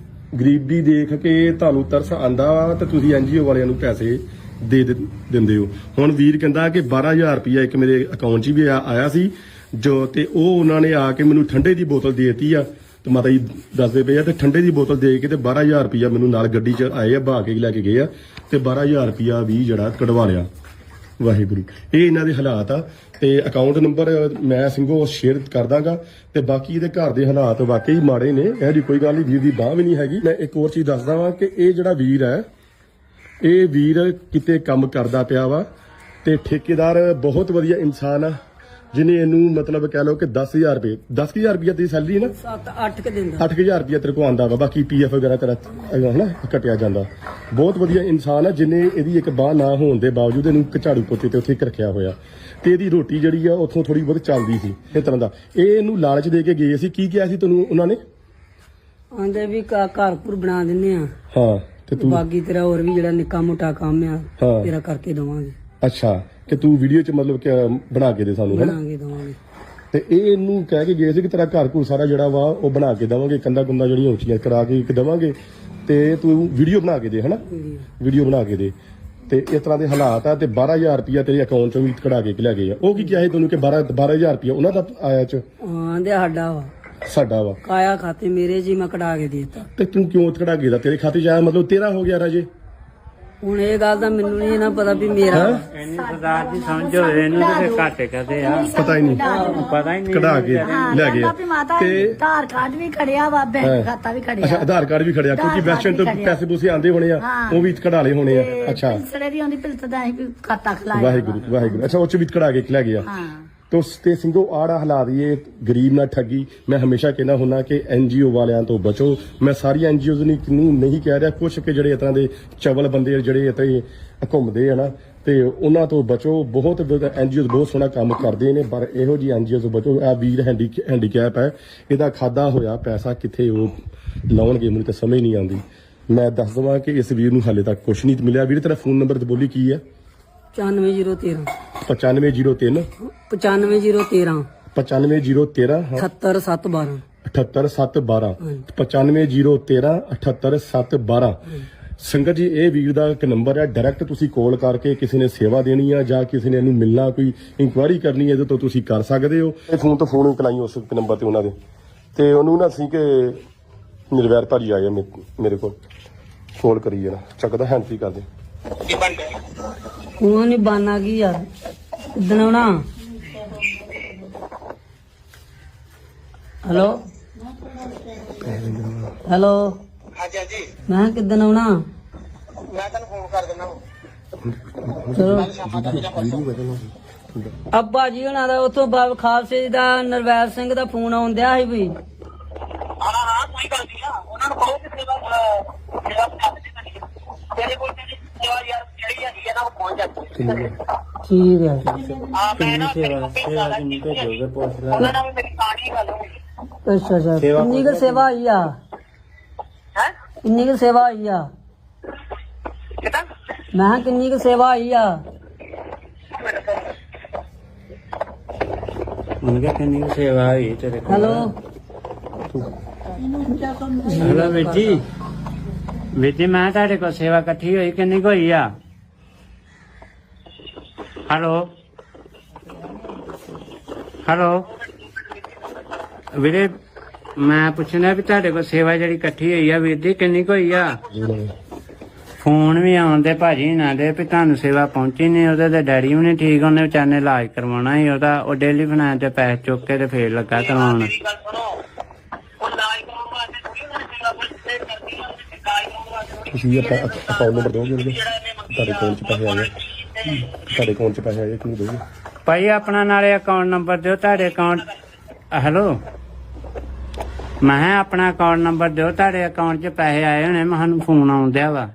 ਗਰੀਬੀ ਦੇਖ ਕੇ ਤੁਹਾਨੂੰ ਤਰਸ ਆਂਦਾ ਵਾ ਤੇ ਤੁਸੀਂ ਐਨਜੀਓ ਵਾਲਿਆਂ ਨੂੰ ਪੈਸੇ ਦੇ ਦਿੰਦੇ ਹੋ। ਹੁਣ ਵੀਰ ਕਹਿੰਦਾ ਕਿ 12000 ਰੁਪਇਆ ਇੱਕ ਮੇਰੇ ਅਕਾਊਂਟ 'ਚ ਵੀ ਆਇਆ ਸੀ, ਜੋ ਤੇ ਉਹ ਉਹਨਾਂ ਨੇ ਆ ਕੇ ਮੈਨੂੰ ਠੰਡੇ ਦੀ ਬੋਤਲ ਦੇ ਦਿੱਤੀ ਆ। ਤੇ ਮਾਤਾ ਜੀ ਦੱਸਦੇ ਪਏ ਆ, ਤੇ ਠੰਡੇ ਦੀ ਬੋਤਲ ਦੇ ਕੇ ਤੇ 12000 ਰੁਪਇਆ ਮੈਨੂੰ ਨਾਲ ਗੱਡੀ 'ਚ ਆਏ ਆ ਬਹਾ ਕੇ ਲੈ ਕੇ ਗਏ ਆ, ਤੇ 12000 ਰੁਪਇਆ ਵੀ ਜਿਹੜਾ ਕਢਵਾ ਲਿਆ। ਵਾਹਿਗੁਰੂ। ਇਹ ਇਹਨਾਂ ਦੇ ਹਾਲਾਤ ਆ। ਤੇ ਅਕਾਊਂਟ ਨੰਬਰ ਮੈਂ ਸਿੰਘੋ ਸ਼ੇਅਰ ਕਰ ਦਾਂਗਾ। ਤੇ ਬਾਕੀ ਇਹਦੇ ਘਰ ਦੇ ਹਾਲਾਤ ਵਾਕਈ ਮਾੜੇ ਨੇ। ਇਹ ਜੀ ਕੋਈ ਗੱਲ ਨਹੀਂ ਵੀਰ ਦੀ ਬਾਹ ਵੀ ਨਹੀਂ ਹੈਗੀ। ਮੈਂ ਇੱਕ ਹੋਰ ਚੀਜ਼ ਦੱਸਦਾ ਵਾਂ ਕਿ ਇਹ ਜਿਹੜਾ ਵੀਰ ਹੈ ਇਹ ਵੀਰ ਕਿਤੇ ਕੰਮ ਕਰਦਾ ਪਿਆ ਵਾ ਤੇ ਠੇਕੇਦਾਰ ਬਹੁਤ ਵਧੀਆ ਇਨਸਾਨ ਆ ਜਿਨੇ ਇਹਨੂੰ ਮਤਲਬ ਕਹਿ ਲਓ ਕਿ 10000 ਰੁਪਏ 10000 ਰੁਪਏ ਦੀ ਸੈਲਰੀ ਨਾ? 7 8 ਕ ਦਿਨ ਦਾ। 8000 ਰੁਪਏ ਤੇਰੇ ਕੋਲ ਆਂਦਾ ਵਾ ਬਾਕੀ ਪੀਐਫ ਵਗੈਰਾ ਤੇਰਾ ਹਨਾ ਕਟਿਆ ਜਾਂਦਾ। ਬਹੁਤ ਵਧੀਆ ਇਨਸਾਨ ਆ ਜਿਨੇ ਇਹਦੀ ਇੱਕ ਬਾਹ ਨਾ ਹੋਣ ਦੇ ਬਾਵਜੂਦ ਇਹਨੂੰ ਇੱਕ ਝਾੜੂ ਪੋਚੇ ਤੇ ਉੱਥੇ ਇੱਕ ਰੱਖਿਆ ਹੋਇਆ। ਤੇ ਇਹਦੀ ਰੋਟੀ ਜਿਹੜੀ ਆ ਉੱਥੋਂ ਥੋੜੀ ਬਹੁਤ ਚੱਲਦੀ ਸੀ ਇਸ ਤਰ੍ਹਾਂ ਦਾ। ਇਹ ਇਹਨੂੰ ਲਾਲਚ ਦੇ ਕੇ ਗਏ ਸੀ। ਕੀ ਕਿਹਾ ਸੀ ਤੈਨੂੰ ਉਹਨਾਂ ਨੇ? ਆਂਦੇ ਵੀ ਘਰ ਘੁਰ ਬਣਾ ਦਿੰਨੇ ਆ। ਹਾਂ। ਤੇ ਤੂੰ ਬਾਕੀ ਤੇਰਾ ਹੋਰ ਵੀ ਜਿਹੜਾ ਨਿੱਕਾ ਮੋਟਾ ਕੰਮ ਆ ਹਾਂ। ਤੇਰਾ ਕਰਕੇ ਦਵਾਂਗੇ। ਅੱਛਾ ਕਿ ਤੂੰ ਵੀਡੀਓ 'ਚ ਮਤਲਬ ਕਿ ਬਣਾ ਕੇ ਦੇ ਸਾਨੂੰ ਹਨਾ? ਦਵਾਂਗੇ। ਤੇ ਇਹ ਇਹਨੂੰ ਕਹਿ ਕੇ ਗਏ ਸੀ ਕਿ ਤੇਰਾ ਘਰ ਘੁਰ ਸਾਰਾ ਜਿਹੜਾ ਵਾ ਉਹ ਬਣਾ ਕੇ ਦੇਵਾਂਗੇ ਕੰਦਾ ਕੁੰਦਾ ਜਿਹੜੀਆਂ ਉੱਚੀਆਂ ਕਰਾ ਕੇ ਇੱਕ ਦੇਵਾਂਗੇ। ਤੇ ਤੂੰ ਵੀਡੀਓ ਬਣਾ ਕੇ ਦੇ ਹਨਾ? ਵੀਡੀਓ ਬਣਾ ਕੇ ਦੇ। ਤੇ ਇਸ ਤਰ੍ਹਾਂ ਦੇ ਹਾਲਾਤ ਆ ਤੇ 12000 ਰੁਪਇਆ ਤੇਰੇ ਅਕਾਊਂਟ ਚੋਂ ਵੀ ਕਢਾ ਕੇ ਲੈ ਗਏ ਆ। ਉਹ ਕੀ ਕਿਹਾ ਸੀ ਤੈਨੂੰ ਕਿ 12 12000 ਰੁਪਇਆ ਉਹਨਾਂ ਦਾ ਆਇਆ ਚ? ਆਂਦੇ ਸਾਡਾ ਵਾ। ਸਾਡਾ ਵਾ। ਕਾਇਆ ਖਾਤੇ ਮੇਰੇ ਜੀ ਮੈਂ ਕਢਾ ਕੇ ਦੇਤਾ। ਤੇ ਤੂੰ ਕਿਉਂ ਕਢਾ ਕੇ ਦਾ ਤੇਰੇ ਖਾਤੇ ਚ ਆਇਆ ਮਤਲਬ ਤੇਰਾ ਹੋ ਗਿਆ ਰਾਜੇ। ਹੁਣ ਇਹ ਗੱਲ ਦਾ ਮੈਨੂੰ ਨਹੀਂ ਨਾ ਪਤਾ ਵੀ ਮੇਰਾ। ਇੰਨੀ ਸਰਦਾਰ ਦੀ ਸਮਝ ਇਹਨੂੰ ਤੇ ਘਾਟੇ ਕਦੇ ਆ। ਪਤਾ ਹੀ ਨਹੀਂ। ਪਤਾ ਹੀ ਨਹੀਂ। ਕਢਾ ਕੇ। ਲੈ ਮਾਤਾ ਤੇ ਆਧਾਰ ਕਾਰਡ ਵੀ ਖੜਿਆ ਵਾ। ਬੈਂਕ ਖਾਤਾ ਵੀ ਅੱਛਾ ਖੜਿਆ ਆਧਾਰ ਕਾਰਡ ਵੀ ਖੜਿਆ ਕਿਉਂਕਿ ਵੈਸਟਰਨ ਤੋਂ। ਪੈਸੇ ਪੂਸੇ ਆਂਦੇ ਹੋਣੇ ਆ। ਉਹ ਵੀ ਕਢਾ ਲਏ ਹੋਣੇ ਆ। ਅੱਛਾ। ਪਿਲਸੜੇ ਦੀ ਆਉਂਦੀ ਪਿਲਸ ਦਾ ਅਸੀਂ ਵੀ ਖਾਤਾ ਖਲਾਇਆ ਵਾਹਿਗੁਰੂ ਵਾਹਿਗੁਰੂ। ਅੱਛਾ ਉਹ ਚ ਵੀ ਕਢਾ ਕੇ ਲੈ ਗਿਆ। ਹਾਂ। ਤੋ ਤੇ ਸਿੰਘੋ ਆੜਾ ਹਾਲਾਤ ਇਹ ਗਰੀਬ ਨਾਲ ਠੱਗੀ। ਮੈਂ ਹਮੇਸ਼ਾ ਕਹਿੰਦਾ ਹੁੰਨਾ ਕਿ ਐਨਜੀਓ ਵਾਲਿਆਂ ਤੋਂ ਬਚੋ। ਮੈਂ ਸਾਰੀ ਐਨਜੀਓਜ਼ ਨੂੰ ਨਹੀਂ ਕਹਿ ਰਿਹਾ ਕੁਝ ਕਿ ਜਿਹੜੇ ਇਸ ਦੇ ਚਵਲ ਬੰਦੇ ਜਿਹੜੇ ਇੱਥੇ ਘੁੰਮਦੇ ਆ ਨਾ, ਤੇ ਉਹਨਾਂ ਤੋਂ ਬਚੋ। ਬਹੁਤ ਐਨਜੀਓਜ਼ ਬਹੁਤ ਸੋਹਣਾ ਕੰਮ ਕਰਦੇ ਨੇ, ਪਰ ਇਹੋ ਜੀ ਐਨਜੀਓਜ਼ ਤੋਂ ਬਚੋ। ਆ ਵੀਰ ਹੈਂਡੀ, ਹੈਂਡੀਕੈਪ ਹੈ। ਇਹਦਾ ਖਾਦਾ ਹੋਇਆ, ਪੈਸਾ ਕਿੱਥੇ ਉਹ ਲਾਉਣਗੇ, ਮੈਨੂੰ ਤਾਂ ਸਮਝ ਨਹੀਂ ਆਉਂਦੀ। ਮੈਂ ਦੱਸ ਦਵਾਂ ਕਿ ਇਸ ਵੀਰ ਨੂੰ ਹਾਲੇ ਤੱਕ ਕੁਝ ਨਹੀਂ ਮਿਲਿਆ। ਵੀਰ, ਤੇਰਾ ਫੋਨ ਨੰਬਰ ਤੇ ਬੋਲੀ ਕੀ ਹੈ? 95013 9503 95013 95013 ਹਾਂ। 78712 78712 95013 78712 ਸੰਗਤ ਜੀ ਇਹ ਵੀਰ ਦਾ ਇੱਕ ਨੰਬਰ ਹੈ। ਡਾਇਰੈਕਟ ਤੁਸੀਂ ਕਾਲ ਕਰਕੇ ਕਿਸੇ ਨੇ ਸੇਵਾ ਦੇਣੀ ਆ ਜਾਂ ਕਿਸੇ ਨੇ ਇਹਨੂੰ ਮਿਲਣਾ ਕੋਈ ਇਨਕੁਆਇਰੀ ਕਰਨੀ ਹੈ ਇਹਦੇ ਤੋਂ ਤੁਸੀਂ ਕਰ ਸਕਦੇ ਹੋ। ਇਹ ਫੋਨ ਤੋਂ ਫੋਨ ਕਲਾਈ ਉਸ ਨੰਬਰ ਤੇ ਉਹਨਾਂ ਦੇ। ਤੇ ਉਹਨੂੰ ਨਾ ਸੀ ਕਿ ਨਿਰਵੈਰ ਭਾਜੀ ਆਏ ਮੇਰੇ ਕੋਲ। ਕਾਲ ਕਰੀ ਜਣਾ ਚੱਕਦਾ ਹੈਂਡ ਕਰ ਦੇ। ਉਹ ਨਹੀਂ ਬਾਨਾ ਕੀ ਯਾਰ ਕਿੱਦਣ ਆਉਣਾ? ਹੈਲੋ ਹੈਲੋ ਹਾਂਜੀ ਹਾਂਜੀ ਮੈਂ ਕਿਹਾ ਕਿੱਦਣ ਆਉਣਾ? ਮੈਂ ਤੁਹਾਨੂੰ ਫੋਨ ਕਰ ਦਿੰਦਾ ਚਲੋ। ਅੱਬਾ ਜੀ ਹੁਣਾਂ ਦਾ ਉਥੋਂ ਬਾਬ ਖਾਲਸੇ ਦਾ ਨਰਵੈਲ ਸਿੰਘ ਦਾ ਫੋਨ ਆਉਂਦਿਆ ਸੀ ਵੀ। ਹਾਂ ਹਾਂ, ਕੋਈ ਗੱਲ ਨਹੀਂ ਆ। ਉਹਨਾਂ ਨੂੰ ਕਹੋ ਕਿ ਸੇਵਾ ਕਰ ਦੇ ਤੇਰੇ ਕੋਲ ਜਿਹੜੀ ਸੇਵਾ ਯਾਰ ਠੀਕ ਹੈ ਸੇਵਾ ਸੇਵਾ ਕਿੰਨੀ ਭੇਜੋਗੇ ਪੁੱਛ ਲੈ ਉਹਨਾਂ ਨਾਲ ਵੀ ਮੇਰੀ ਸਾਡੀ ਗੱਲ ਹੋਈ। ਅੱਛਾ ਅੱਛਾ। ਕਿੰਨੀ ਕੁ ਸੇਵਾ ਹੋਈ ਆ? ਹੈ? ਕਿੰਨੀ ਕੁ ਸੇਵਾ ਹੋਈ ਆ? ਮੈਂ ਕਿਹਾ ਕਿੰਨੀ ਕੁ ਸੇਵਾ ਹੋਈ ਆ? ਕਿੰਨੀ ਕੁ ਸੇਵਾ ਹੋਈ ਤੇਰੇ ਕੋਲ? ਹੈਲੋ? ਹੈਲੋ ਵੀਰ ਜੀ। ਵੀਰ ਜੀ ਮੈਂ ਤੁਹਾਡੇ ਕੋਲ ਸੇਵਾ ਇਕੱਠੀ ਹੋਈ ਕਿੰਨੀ ਕੁ ਹੋਈ ਆ? ਹੈਲੋ ਹੈਲੋ ਵੀਰੇ ਮੈਂ ਪੁੱਛਣਾ ਵੀ ਤੁਹਾਡੇ ਕੋਲ ਸੇਵਾ ਜਿਹੜੀ ਇਕੱਠੀ ਹੋਈ ਆ ਵੀਰ ਜੀ ਕਿੰਨੀ ਕੁ ਹੋਈ ਆ? ਫੋਨ ਵੀ ਆਉਂਦੇ ਭਾਜੀ ਨਾ ਦੇ ਵੀ ਤੁਹਾਨੂੰ ਸੇਵਾ ਪਹੁੰਚੀ ਨਹੀਂ ਉਹਦੇ ਤੇ ਡੈਡੀ ਵੀ ਨਹੀਂ ਠੀਕ ਉਹਨੇ ਵਿਚਾਰੇ ਨੇ ਇਲਾਜ ਕਰਵਾਉਣਾ ਸੀ ਉਹਦਾ ਉਹ ਡੇਲੀ ਬਣਾ ਤੇ ਪੈਸੇ ਚੁੱਕ ਕੇ ਤੇ ਫੇਰ ਲੱਗਾ ਕਰਵਾਉਣ ਤੁਸੀਂ ਆਪਣਾ ਅਕਾਊਂਟ ਨੰਬਰ ਮੰਗੀ ਤੁਹਾਡੇ ਕੋਲ ਚ ਪੈਸੇ ਆ? ਤੁਹਾਡੇ ਕੋਲ ਚ ਪੈਸੇ ਆਏ ਕਿ ਨਹੀਂ ਦੋਗੇ ਭਾਈ ਆਪਣਾ ਨਾਲੇ ਅਕਾਊਂਟ ਨੰਬਰ ਦਿਓ ਤੁਹਾਡੇ ਅਕਾਊਂਟ ਹੈਲੋ? ਮੈਂ ਕਿਹਾ ਆਪਣਾ ਅਕਾਊਂਟ ਨੰਬਰ ਦਿਓ ਤੁਹਾਡੇ ਅਕਾਊਂਟ 'ਚ ਪੈਸੇ ਆਏ ਹੋਣੇ ਮੈਂ ਸਾਨੂੰ ਫੋਨ ਆਉਂਦਿਆ ਵਾ।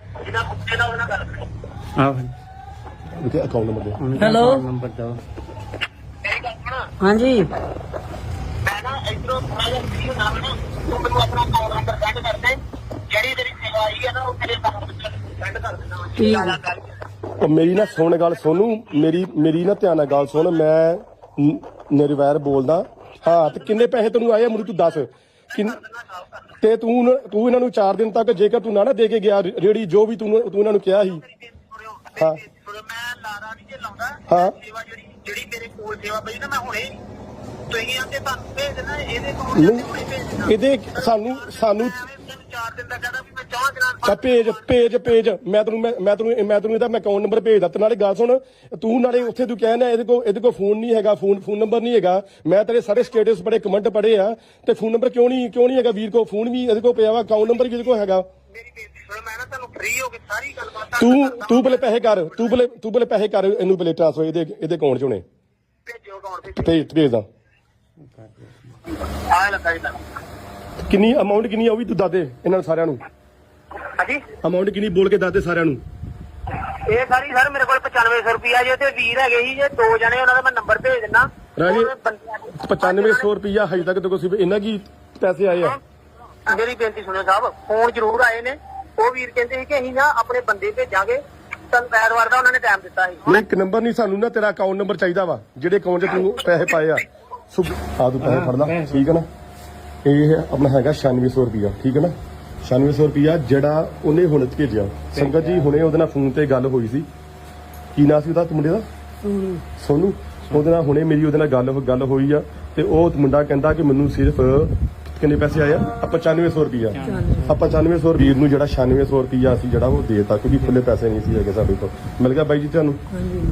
ਜਿਹਦਾ ਕੁੱਤੇ ਦਾ ਉਹਨਾਂ ਗੱਲ ਕਰੋ ਆਹੋ। ਲਿਖਿਆ ਅਕਾਊਂਟ ਨੰਬਰ ਦੇ ਹੈਲੋ? ਨੰਬਰ ਦੋ ਮੇਰੀ ਗੱਲ ਸੁਣ। ਹਾਂਜੀ। ਮੈਂ ਨਾ ਇਧਰੋਂ ਥੋੜਾ ਜਿਹਾ ਫ੍ਰੀ ਹੋਣਾ ਵਾ ਨਾ ਤੂੰ ਮੈਨੂੰ ਆਪਣਾ ਅਕਾਊਂਟ ਨੰਬਰ ਸੈਂਡ ਕਰ ਦੇ। ਆਈ ਹੈ ਨਾ ਉਹ ਤੇਰੇ ਸੈਂਡ ਕਰ। ਠੀਕ। ਮੇਰੀ ਨਾ ਸੁਣ ਗੱਲ ਸੋਨੂੰ ਮੇਰੀ ਮੇਰੀ ਨਾ ਧਿਆਨ ਨਾਲ ਗੱਲ ਸੁਣ ਮੈਂ ਨ- ਨਿਰਵੈਰ ਬੋਲਦਾ ਹਾਂ ਤੇ ਕਿੰਨੇ ਪੈਸੇ ਤੈਨੂੰ ਆਏ ਆ ਮੈਨੂੰ ਤੂੰ ਦੱਸ ਕਿੰਨ ਤੇ ਤੂੰ ਨ- ਤੂੰ ਇਹਨਾਂ ਨੂੰ 4 ਦਿਨ ਤੱਕ ਜੇਕਰ ਤੂੰ ਨਾ ਨਾ ਦੇ ਕੇ ਗਿਆ ਰੇੜੀ ਜੋ ਵੀ ਤੂੰ ਤੂੰ ਇਹਨਾਂ ਨੂੰ ਕਿਹਾ ਸੀ ਹਾਂ। ਮੈਂ ਲਾਰਾ ਨਹੀਂ ਜੇ ਲਾਉਂਦਾ ਹਾਂ। ਸੇਵਾ ਜਿਹੜੀ ਜਿਹੜੀ ਮੇਰੇ ਕੋਲ ਸੇਵਾ ਪਈ ਨਾ ਮੈਂ ਹੁਣੇ ਤੁਸੀਂ ਆਂਦੇ ਤੁਹਾਨੂੰ ਭੇਜ ਦੇਣਾ ਇਹਦੇ ਕੋਲ ਨਹੀਂ ਇਹਦੇ ਸਾਨੂੰ ਸਾਨੂੰ ਐਵੇਂ ਤੈਨੂੰ ਚਾਰ ਦਿਨ ਦਾ ਕਹਦਾ ਵੀ ਮੈਂ ਚਾਹ ਦਿਨਾਂ ਤਾਂ ਭੇਜ ਭੇਜ ਭੇਜ। ਮੈਂ ਤੈਨੂੰ ਮੈਂ ਮੈਂ ਤੈਨੂੰ ਮੈਂ ਤੈਨੂੰ ਇਹਦਾ ਮੈਂ ਅਕਾਊਂਟ ਨੰਬਰ ਭੇਜਦਾ ਤੇ ਨਾਲੇ ਗੱਲ ਸੁਣ ਤੂੰ ਨਾਲੇ ਉੱਥੇ ਤੂੰ ਕਹਿਣਾ ਇਹਦੇ ਕੋਲ ਇਹਦੇ ਕੋਲ ਫੋਨ ਨਹੀਂ ਹੈਗਾ ਫੋਨ ਫੋਨ ਨੰਬਰ ਨਹੀਂ ਹੈਗਾ। ਮੈਂ ਤੇਰੇ ਸਾਰੇ ਸਟੇਟਸ ਬੜੇ ਕਮੈਂਟ ਪੜੇ ਆ ਤੇ ਫੋਨ ਨੰਬਰ ਕਿਉਂ ਨਹੀਂ ਕਿਉਂ ਨਹੀਂ ਹੈਗਾ ਵੀਰ ਕੋਲ? ਫੋਨ ਵੀ ਇਹਦੇ ਕੋਲ ਪਿਆ ਵਾ ਅਕਾਊਂਟ ਨੰਬਰ ਵੀ ਇਹਦੇ ਕੋਲ ਹੈਗਾ। ਮੇਰੀ ਬੇਨਤੀ ਸੁਣੋ ਮੈਂ ਨਾ ਤੁਹਾਨੂੰ ਫ੍ਰੀ ਹੋ ਕੇ ਸਾਰੀ ਗੱਲਬਾਤ ਤੂੰ ਤੂੰ ਬਲੇ ਪੈਸੇ ਕਰ ਤੂੰ ਬਲੇ ਤੂੰ ਬਲੇ ਪੈਸੇ ਕਰ ਇਹਨੂੰ ਬਲੇ ਟ੍ਰਾਂਸਫਰ ਇਹਦੇ ਇਹਦੇ ਅਕਾਊਂਟ 'ਚ ਹੋਣੇ ਭੇਜੋ ਅਕਾਊਂਟ ਤੇ ਭੇਜ ਭੇਜਦਾ ਆ ਲੱਗਾ ਜੀ ਕਿੰਨੀ ਅਮਾਉਂਟ ਕਿੰਨੀ ਆ ਉਹ ਵੀ ਤੂੰ ਦੱਸ ਦੇ ਇਹਨਾਂ ਸਾਰਿਆਂ ਨੂੰ। ਹਾਂਜੀ? ਅਮਾਉਂਟ ਕਿੰਨੀ ਬੋਲ ਕੇ ਦੱਸ ਦੇ ਸਾਰਿਆਂ ਨੂੰ। ਇਹ ਸਾਰੀ ਸਰ ਮੇਰੇ ਕੋਲ 9500 ਰੁਪਿਆ ਜੇ ਤੇ ਵੀਰ ਹੈਗੇ ਸੀ ਜੇ ਦੋ ਜਣੇ ਉਹਨਾਂ ਦਾ ਮੈਂ ਨੰਬਰ ਭੇਜ ਦਿੰਦਾ। ਰਾਜੇ, ਉਹ ਬੰਦਿਆਂ ਦੇ- 9500 ਰੁਪਈਆ ਹਜੇ ਤੱਕ ਤੇ ਕੋਈ ਇੰਨਾ ਕੀ ਪੈਸੇ ਆਏ ਆ? ਮੇਰੀ ਬੇਨਤੀ ਸੁਣੋ ਸਾਹਿਬ ਫੋਨ ਜ਼ਰੂਰ ਆਏ ਨੇ। ਉਹ ਵੀਰ ਕਹਿੰਦੇ ਸੀ ਕਿ ਅਸੀਂ ਨਾ ਆਪਣੇ ਬੰਦੇ ਭੇਜਾਂਗੇ। ਤੁਹਾਨੂੰ ਐਤਵਾਰ ਦਾ ਉਹਨਾਂ ਨੇ ਟਾਈਮ ਦਿੱਤਾ ਸੀ। ਨਹੀਂ ਇੱਕ ਨੰਬਰ ਨਹੀਂ ਸਾਨੂੰ ਨਾ ਤੇਰਾ ਅਕਾਊਂਟ ਨੰਬਰ ਚਾਹੀਦਾ ਵਾ। ਜਿਹੜੇ ਅਕਾਊਂਟ 'ਚ ਤੂੰ ਪੈਸੇ ਪਾਏ ਆ ਸੁਬ ਆ ਤੂੰ ਪੈਸੇ ਫੜ ਲਾ ਠੀਕ ਹੈ ਨਾ? ਇਹ ਆਪਣਾ ਹੈਗਾ 9600 ਰੁਪਿਆ ਠੀਕ ਹੈ ਨਾ? 9600 ਰੁਪਿਆ ਜਿਹੜਾ ਉਹਨੇ ਹੁਣ ਭੇਜਿਆ। ਸੰਗਤ ਜੀ ਹੁਣੇ ਉਹਦੇ ਨਾਲ ਫੋਨ ਤੇ ਗੱਲ ਹੋਈ ਸੀ। ਕੀ ਨਾਂ ਸੀ ਉਹਦਾ ਤੇ ਮੁੰਡੇ ਦਾ? ਸੋਨੂ। ਉਹਦੇ ਨਾਲ ਹੁਣੇ ਮੇਰੀ ਉਹਦੇ ਨਾਲ ਗੱਲ ਗੱਲ ਹੋਈ ਆ। ਤੇ ਉਹ ਮੁੰਡਾ ਕਹਿੰਦਾ ਕਿ ਮੈਨੂੰ ਸਿਰਫ ਕਿੰਨੇ ਪੈਸੇ ਆਏ ਆ? ਆ 9500 ਰੁਪਿਆ ਆ 9500 ਵੀਰ ਨੂੰ ਜਿਹੜਾ 9600 ਰੁਪਿਆ ਸੀ ਜਿਹੜਾ ਉਹ ਦੇਤਾ ਕਿਉਂਕਿ ਖੁੱਲੇ ਪੈਸੇ ਨਹੀਂ ਸੀ ਹੈਗੇ ਸਾਡੇ ਕੋਲ। ਮਿਲ ਗਿਆ ਬਾਈ ਜੀ ਤੁਹਾਨੂੰ?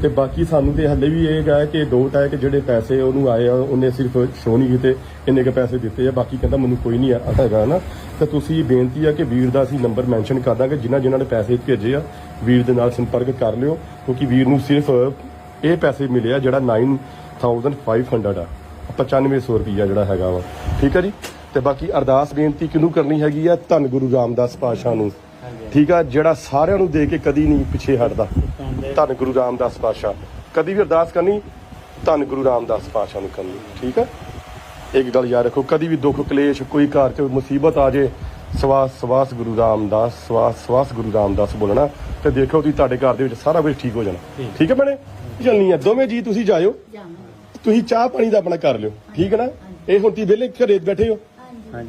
ਤੇ ਬਾਕੀ ਸਾਨੂੰ ਤੇ ਹੱਲੇ ਵੀ ਇਹ ਗਾ ਕਿ ਡੋਟ ਹੈ ਕਿ ਜਿਹੜੇ ਪੈਸੇ ਉਹਨੂੰ ਆਏ ਆ ਉਹਨੇ ਸਿਰਫ ਸ਼ੋ ਨਹੀਂ ਕੀਤੇ ਇੰਨੇ ਕ ਪੈਸੇ ਦਿੱਤੇ ਆ ਬਾਕੀ ਕਹਿੰਦਾ ਮੈਨੂੰ ਕੋਈ ਨਹੀਂ ਆ ਹੈਗਾ ਨਾ। ਤੇ ਤੁਸੀਂ ਬੇਨਤੀ ਆ ਕਿ ਵੀਰ ਦਾ ਅਸੀਂ ਨੰਬਰ ਮੈਂਸ਼ਨ ਕਰ ਦਾਂਗੇ ਜਿਨ੍ਹਾਂ ਜਿਨ੍ਹਾਂ ਨੇ ਪੈਸੇ ਭੇਜੇ ਆ ਵੀਰ ਦੇ ਨਾਲ ਸੰਪਰਕ ਕਰ ਲਿਓ ਕਿਉਂਕਿ ਵੀਰ ਨੂੰ ਸਿਰਫ ਇਹ ਪੈਸੇ ਮਿਲੇ ਆ ਜਿਹੜਾ 9500 ਆ। 9500 ਰੁਪਈਆ ਜਿਹੜਾ ਹੈਗਾ ਵਾ। ਠੀਕ ਆ ਜੀ? ਤੇ ਬਾਕੀ ਅਰਦਾਸ ਬੇਨਤੀ ਕਿਹਨੂੰ ਕਰਨੀ ਹੈਗੀ ਆ? ਧੰਨ ਗੁਰੂ ਰਾਮਦਾਸ ਪਾਤਸ਼ਾਹ ਨੂੰ। ਠੀਕ ਆ? ਜਿਹੜਾ ਸਾਰਿਆਂ ਨੂੰ ਦੇ ਕੇ ਕਦੀ ਨਹੀਂ ਪਿੱਛੇ ਹਟਦਾ। ਧੰਨ ਗੁਰੂ ਰਾਮਦਾਸ ਪਾਤਸ਼ਾਹ। ਕਦੀ ਵੀ ਅਰਦਾਸ ਕਰਨੀ ਧੰਨ ਗੁਰੂ ਰਾਮਦਾਸ ਪਾਤਸ਼ਾਹ ਨੂੰ ਕਰਨੀ। ਠੀਕ ਆ? ਇੱਕ ਗੱਲ ਯਾਦ ਰੱਖੋ ਕਦੀ ਵੀ ਦੁੱਖ ਕਲੇਸ਼ ਕੋਈ ਘਰ 'ਚ ਮੁਸੀਬਤ ਆ ਜੇ ਸਵਾਸ ਸਵਾਸ ਗੁਰੂ ਰਾਮਦਾਸ ਸਵਾਸ ਸਵਾਸ ਗੁਰੂ ਰਾਮਦਾਸ ਬੋਲਣਾ ਤੇ ਦੇਖੋ ਤੁਸੀਂ ਤੁਹਾਡੇ ਘਰ ਦੇ ਵਿੱਚ ਸਾਰਾ ਕੁਝ ਠੀਕ ਹੋ ਜਾਣਾ। ਠੀਕ। ਹੈ ਭੈਣੇ? ਚੱਲਣੀ ਆ। ਦੋਵੇਂ ਜੀ ਤੁਸੀਂ ਜਾਇਓ। ਤੁਸੀਂ ਚਾਹ ਪਾਣੀ ਦਾ ਆਪਣਾ ਕਰ ਲਿਓ। ਠੀਕ ਹੈ ਨਾ? ਇਹ ਹੁਣ ਤੁਸੀਂ ਵਿਹਲੇ ਘਰੇ ਬੈਠੇ ਹੋ।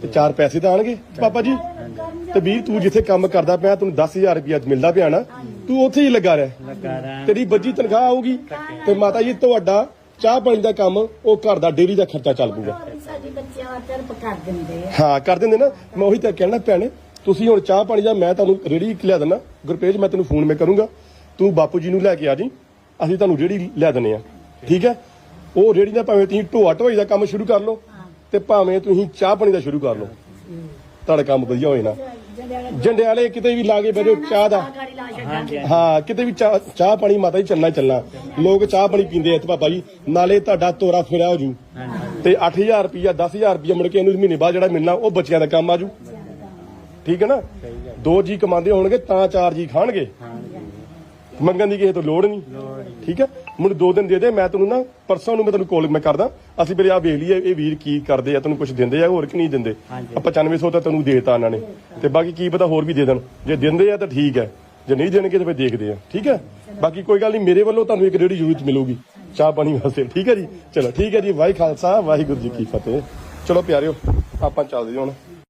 ਤੇ ਚਾਰ ਪੈਸੇ ਤਾਂ ਆਣਗੇ ਪਾਪਾ ਜੀ। ਤੇ ਵੀਰ ਤੂੰ ਜਿੱਥੇ ਕੰਮ ਕਰਦਾ ਪਿਆ ਤੈਨੂੰ 10000 ਰੁਪਇਆ ਮਿਲਦਾ ਪਿਆ ਨਾ ਤੂੰ ਉੱਥੇ ਹੀ ਲੱਗਾ ਰਹਿ। ਲੱਗਾ ਰਹਾ। ਤੇਰੀ ਬੱਜੀ ਤਨਖਾਹ ਆਊਗੀ ਤੇ ਮਾਤਾ ਜੀ ਤੁਹਾਡਾ ਚਾਹ ਪਾਣੀ ਦਾ ਕੰਮ ਉਹ ਘਰ ਦਾ ਡੇਰੀ ਦਾ ਖਰਚਾ ਚੱਲ ਪੂਗਾ ਸਾਡੇ ਕਰ ਦਿੰਦੇ ਆ। ਹਾਂ ਕਰ ਦਿੰਦੇ ਨਾ। ਮੈਂ ਉਹੀ ਤਾਂ ਕਹਿਣਾ ਭੈਣੇ ਤੁਸੀਂ ਹੁਣ ਚਾਹ ਪਾਣੀ ਦਾ ਮੈਂ ਤੁਹਾਨੂੰ ਰੇੜੀ ਲਿਆ ਦਿੰਦਾ। ਗੁਰਪੇਜ ਮੈਂ ਤੈਨੂੰ ਫੋਨ ਮੈਂ ਕਰੂੰਗਾ। ਤੂੰ ਬਾਪੂ ਜੀ ਨੂੰ ਲੈ ਕੇ ਆ ਜੀ। ਅਸੀਂ ਤੁਹਾਨੂੰ ਰੇੜੀ ਲਿਆ ਦਿੰਨੇ ਆ। ਠੀਕ ਹੈ? ਉਹ ਰੇੜੀ ਦਾ ਭਾਵੇਂ ਤੁਸੀਂ ਢੋਆ ਢੋਈ ਦਾ ਕੰਮ ਸ਼ੁਰੂ ਕਰ ਲਓ। ਤੇ ਭਾਵੇਂ ਤੁਸੀਂ ਚਾਹ ਪਾਣੀ ਦਾ ਸ਼ੁਰੂ ਕਰ ਲਓ। ਤੁਹਾਡਾ ਕੰਮ ਵਧੀਆ ਹੋਏ ਨਾ। ਜੰਡਿਆਲੇ ਕਿਤੇ ਵੀ ਲਾਗੇ ਬੈਠੋ ਚਾਹ ਦਾ। ਹਾਂ ਕਿਤੇ ਵੀ ਚਾਹ ਪਾਣੀ ਮਾਤਾ ਜੀ ਚੱਲਣਾ ਚੱਲਣਾ। ਲੋਕ ਚਾਹ ਪਾਣੀ ਪੀਂਦੇ ਆ ਇੱਥੇ ਬਾਬਾ ਜੀ। ਨਾਲੇ ਤੁਹਾਡਾ ਤੋਰਾ ਫੇਰਾ ਹੋ ਜੂ। ਤੇ 8000 ਰੁਪਿਆ 10000 ਰੁਪਿਆ ਮੁੜ ਕੇ ਇਹਨੂੰ ਮਹੀਨੇ ਬਾਅਦ ਜਿਹੜਾ ਮਿਲਣਾ ਉਹ ਬੱਚਿਆਂ ਦਾ ਕੰਮ ਆਜੂ ਠੀਕ ਹੈ ਨਾ? ਦੋ ਜੀ ਕਮਾਉਂਦੇ ਹੋਣਗੇ ਤਾਂ ਚਾਰ ਜੀ ਖਾਣਗੇ। ਮੰਗਣ ਦੀ ਕਿਸੇ ਤੋਂ ਲੋੜ ਨਹੀਂ। ਠੀਕ ਹੈ? ਮੈਨੂੰ ਦੋ ਦਿਨ ਦੇ ਦੇ ਮੈਂ ਤੈਨੂੰ ਨਾ ਪਰਸੋਂ ਨੂੰ ਮੈਂ ਤੈਨੂੰ ਕਾਲ ਮੈਂ ਕਰਦਾ। ਅਸੀਂ ਵੀਰੇ ਆ ਵੇਖ ਲਈਏ ਇਹ ਵੀਰ ਕੀ ਕਰਦੇ ਆ ਤੈਨੂੰ ਕੁਝ ਦਿੰਦੇ ਆ ਹੋਰ ਕਿ ਨਹੀਂ ਦਿੰਦੇ? ਆ 9500 ਤਾਂ ਤੈਨੂੰ ਦੇਤਾ ਇਹਨਾਂ ਨੇ। ਤੇ ਬਾਕੀ ਕੀ ਪਤਾ ਹੋਰ ਵੀ ਦੇ ਦੇਣ। ਜੇ ਦਿੰਦੇ ਆ ਤਾਂ ਠੀਕ ਹੈ। ਜੇ ਨਹੀਂ ਦੇਣਗੇ ਤਾਂ ਫਿਰ ਦੇਖਦੇ ਆ। ਠੀਕ ਹੈ? ਬਾਕੀ ਕੋਈ ਗੱਲ ਨਹੀਂ ਮੇਰੇ ਵੱਲੋਂ ਤੁਹਾਨੂੰ ਇੱਕ ਰੇੜੀ ਜ਼ਰੂਰ ਮਿਲੂਗੀ। ਚਾਹ ਪਾਣੀ ਵਾਸਤੇ। ਠੀਕ ਹੈ ਜੀ? ਚਲੋ ਠੀਕ ਹੈ ਜੀ। ਵਾਹਿ ਖਾਲਸਾ ਵਾਹਿਗੁਰੂ ਜੀ ਕੀ ਫਤਿਹ। ਚਲੋ ਪਿਆਰਿਓ ਆਪਾਂ ਚੱਲਦੇ ਹਾਂ ਹੁਣ।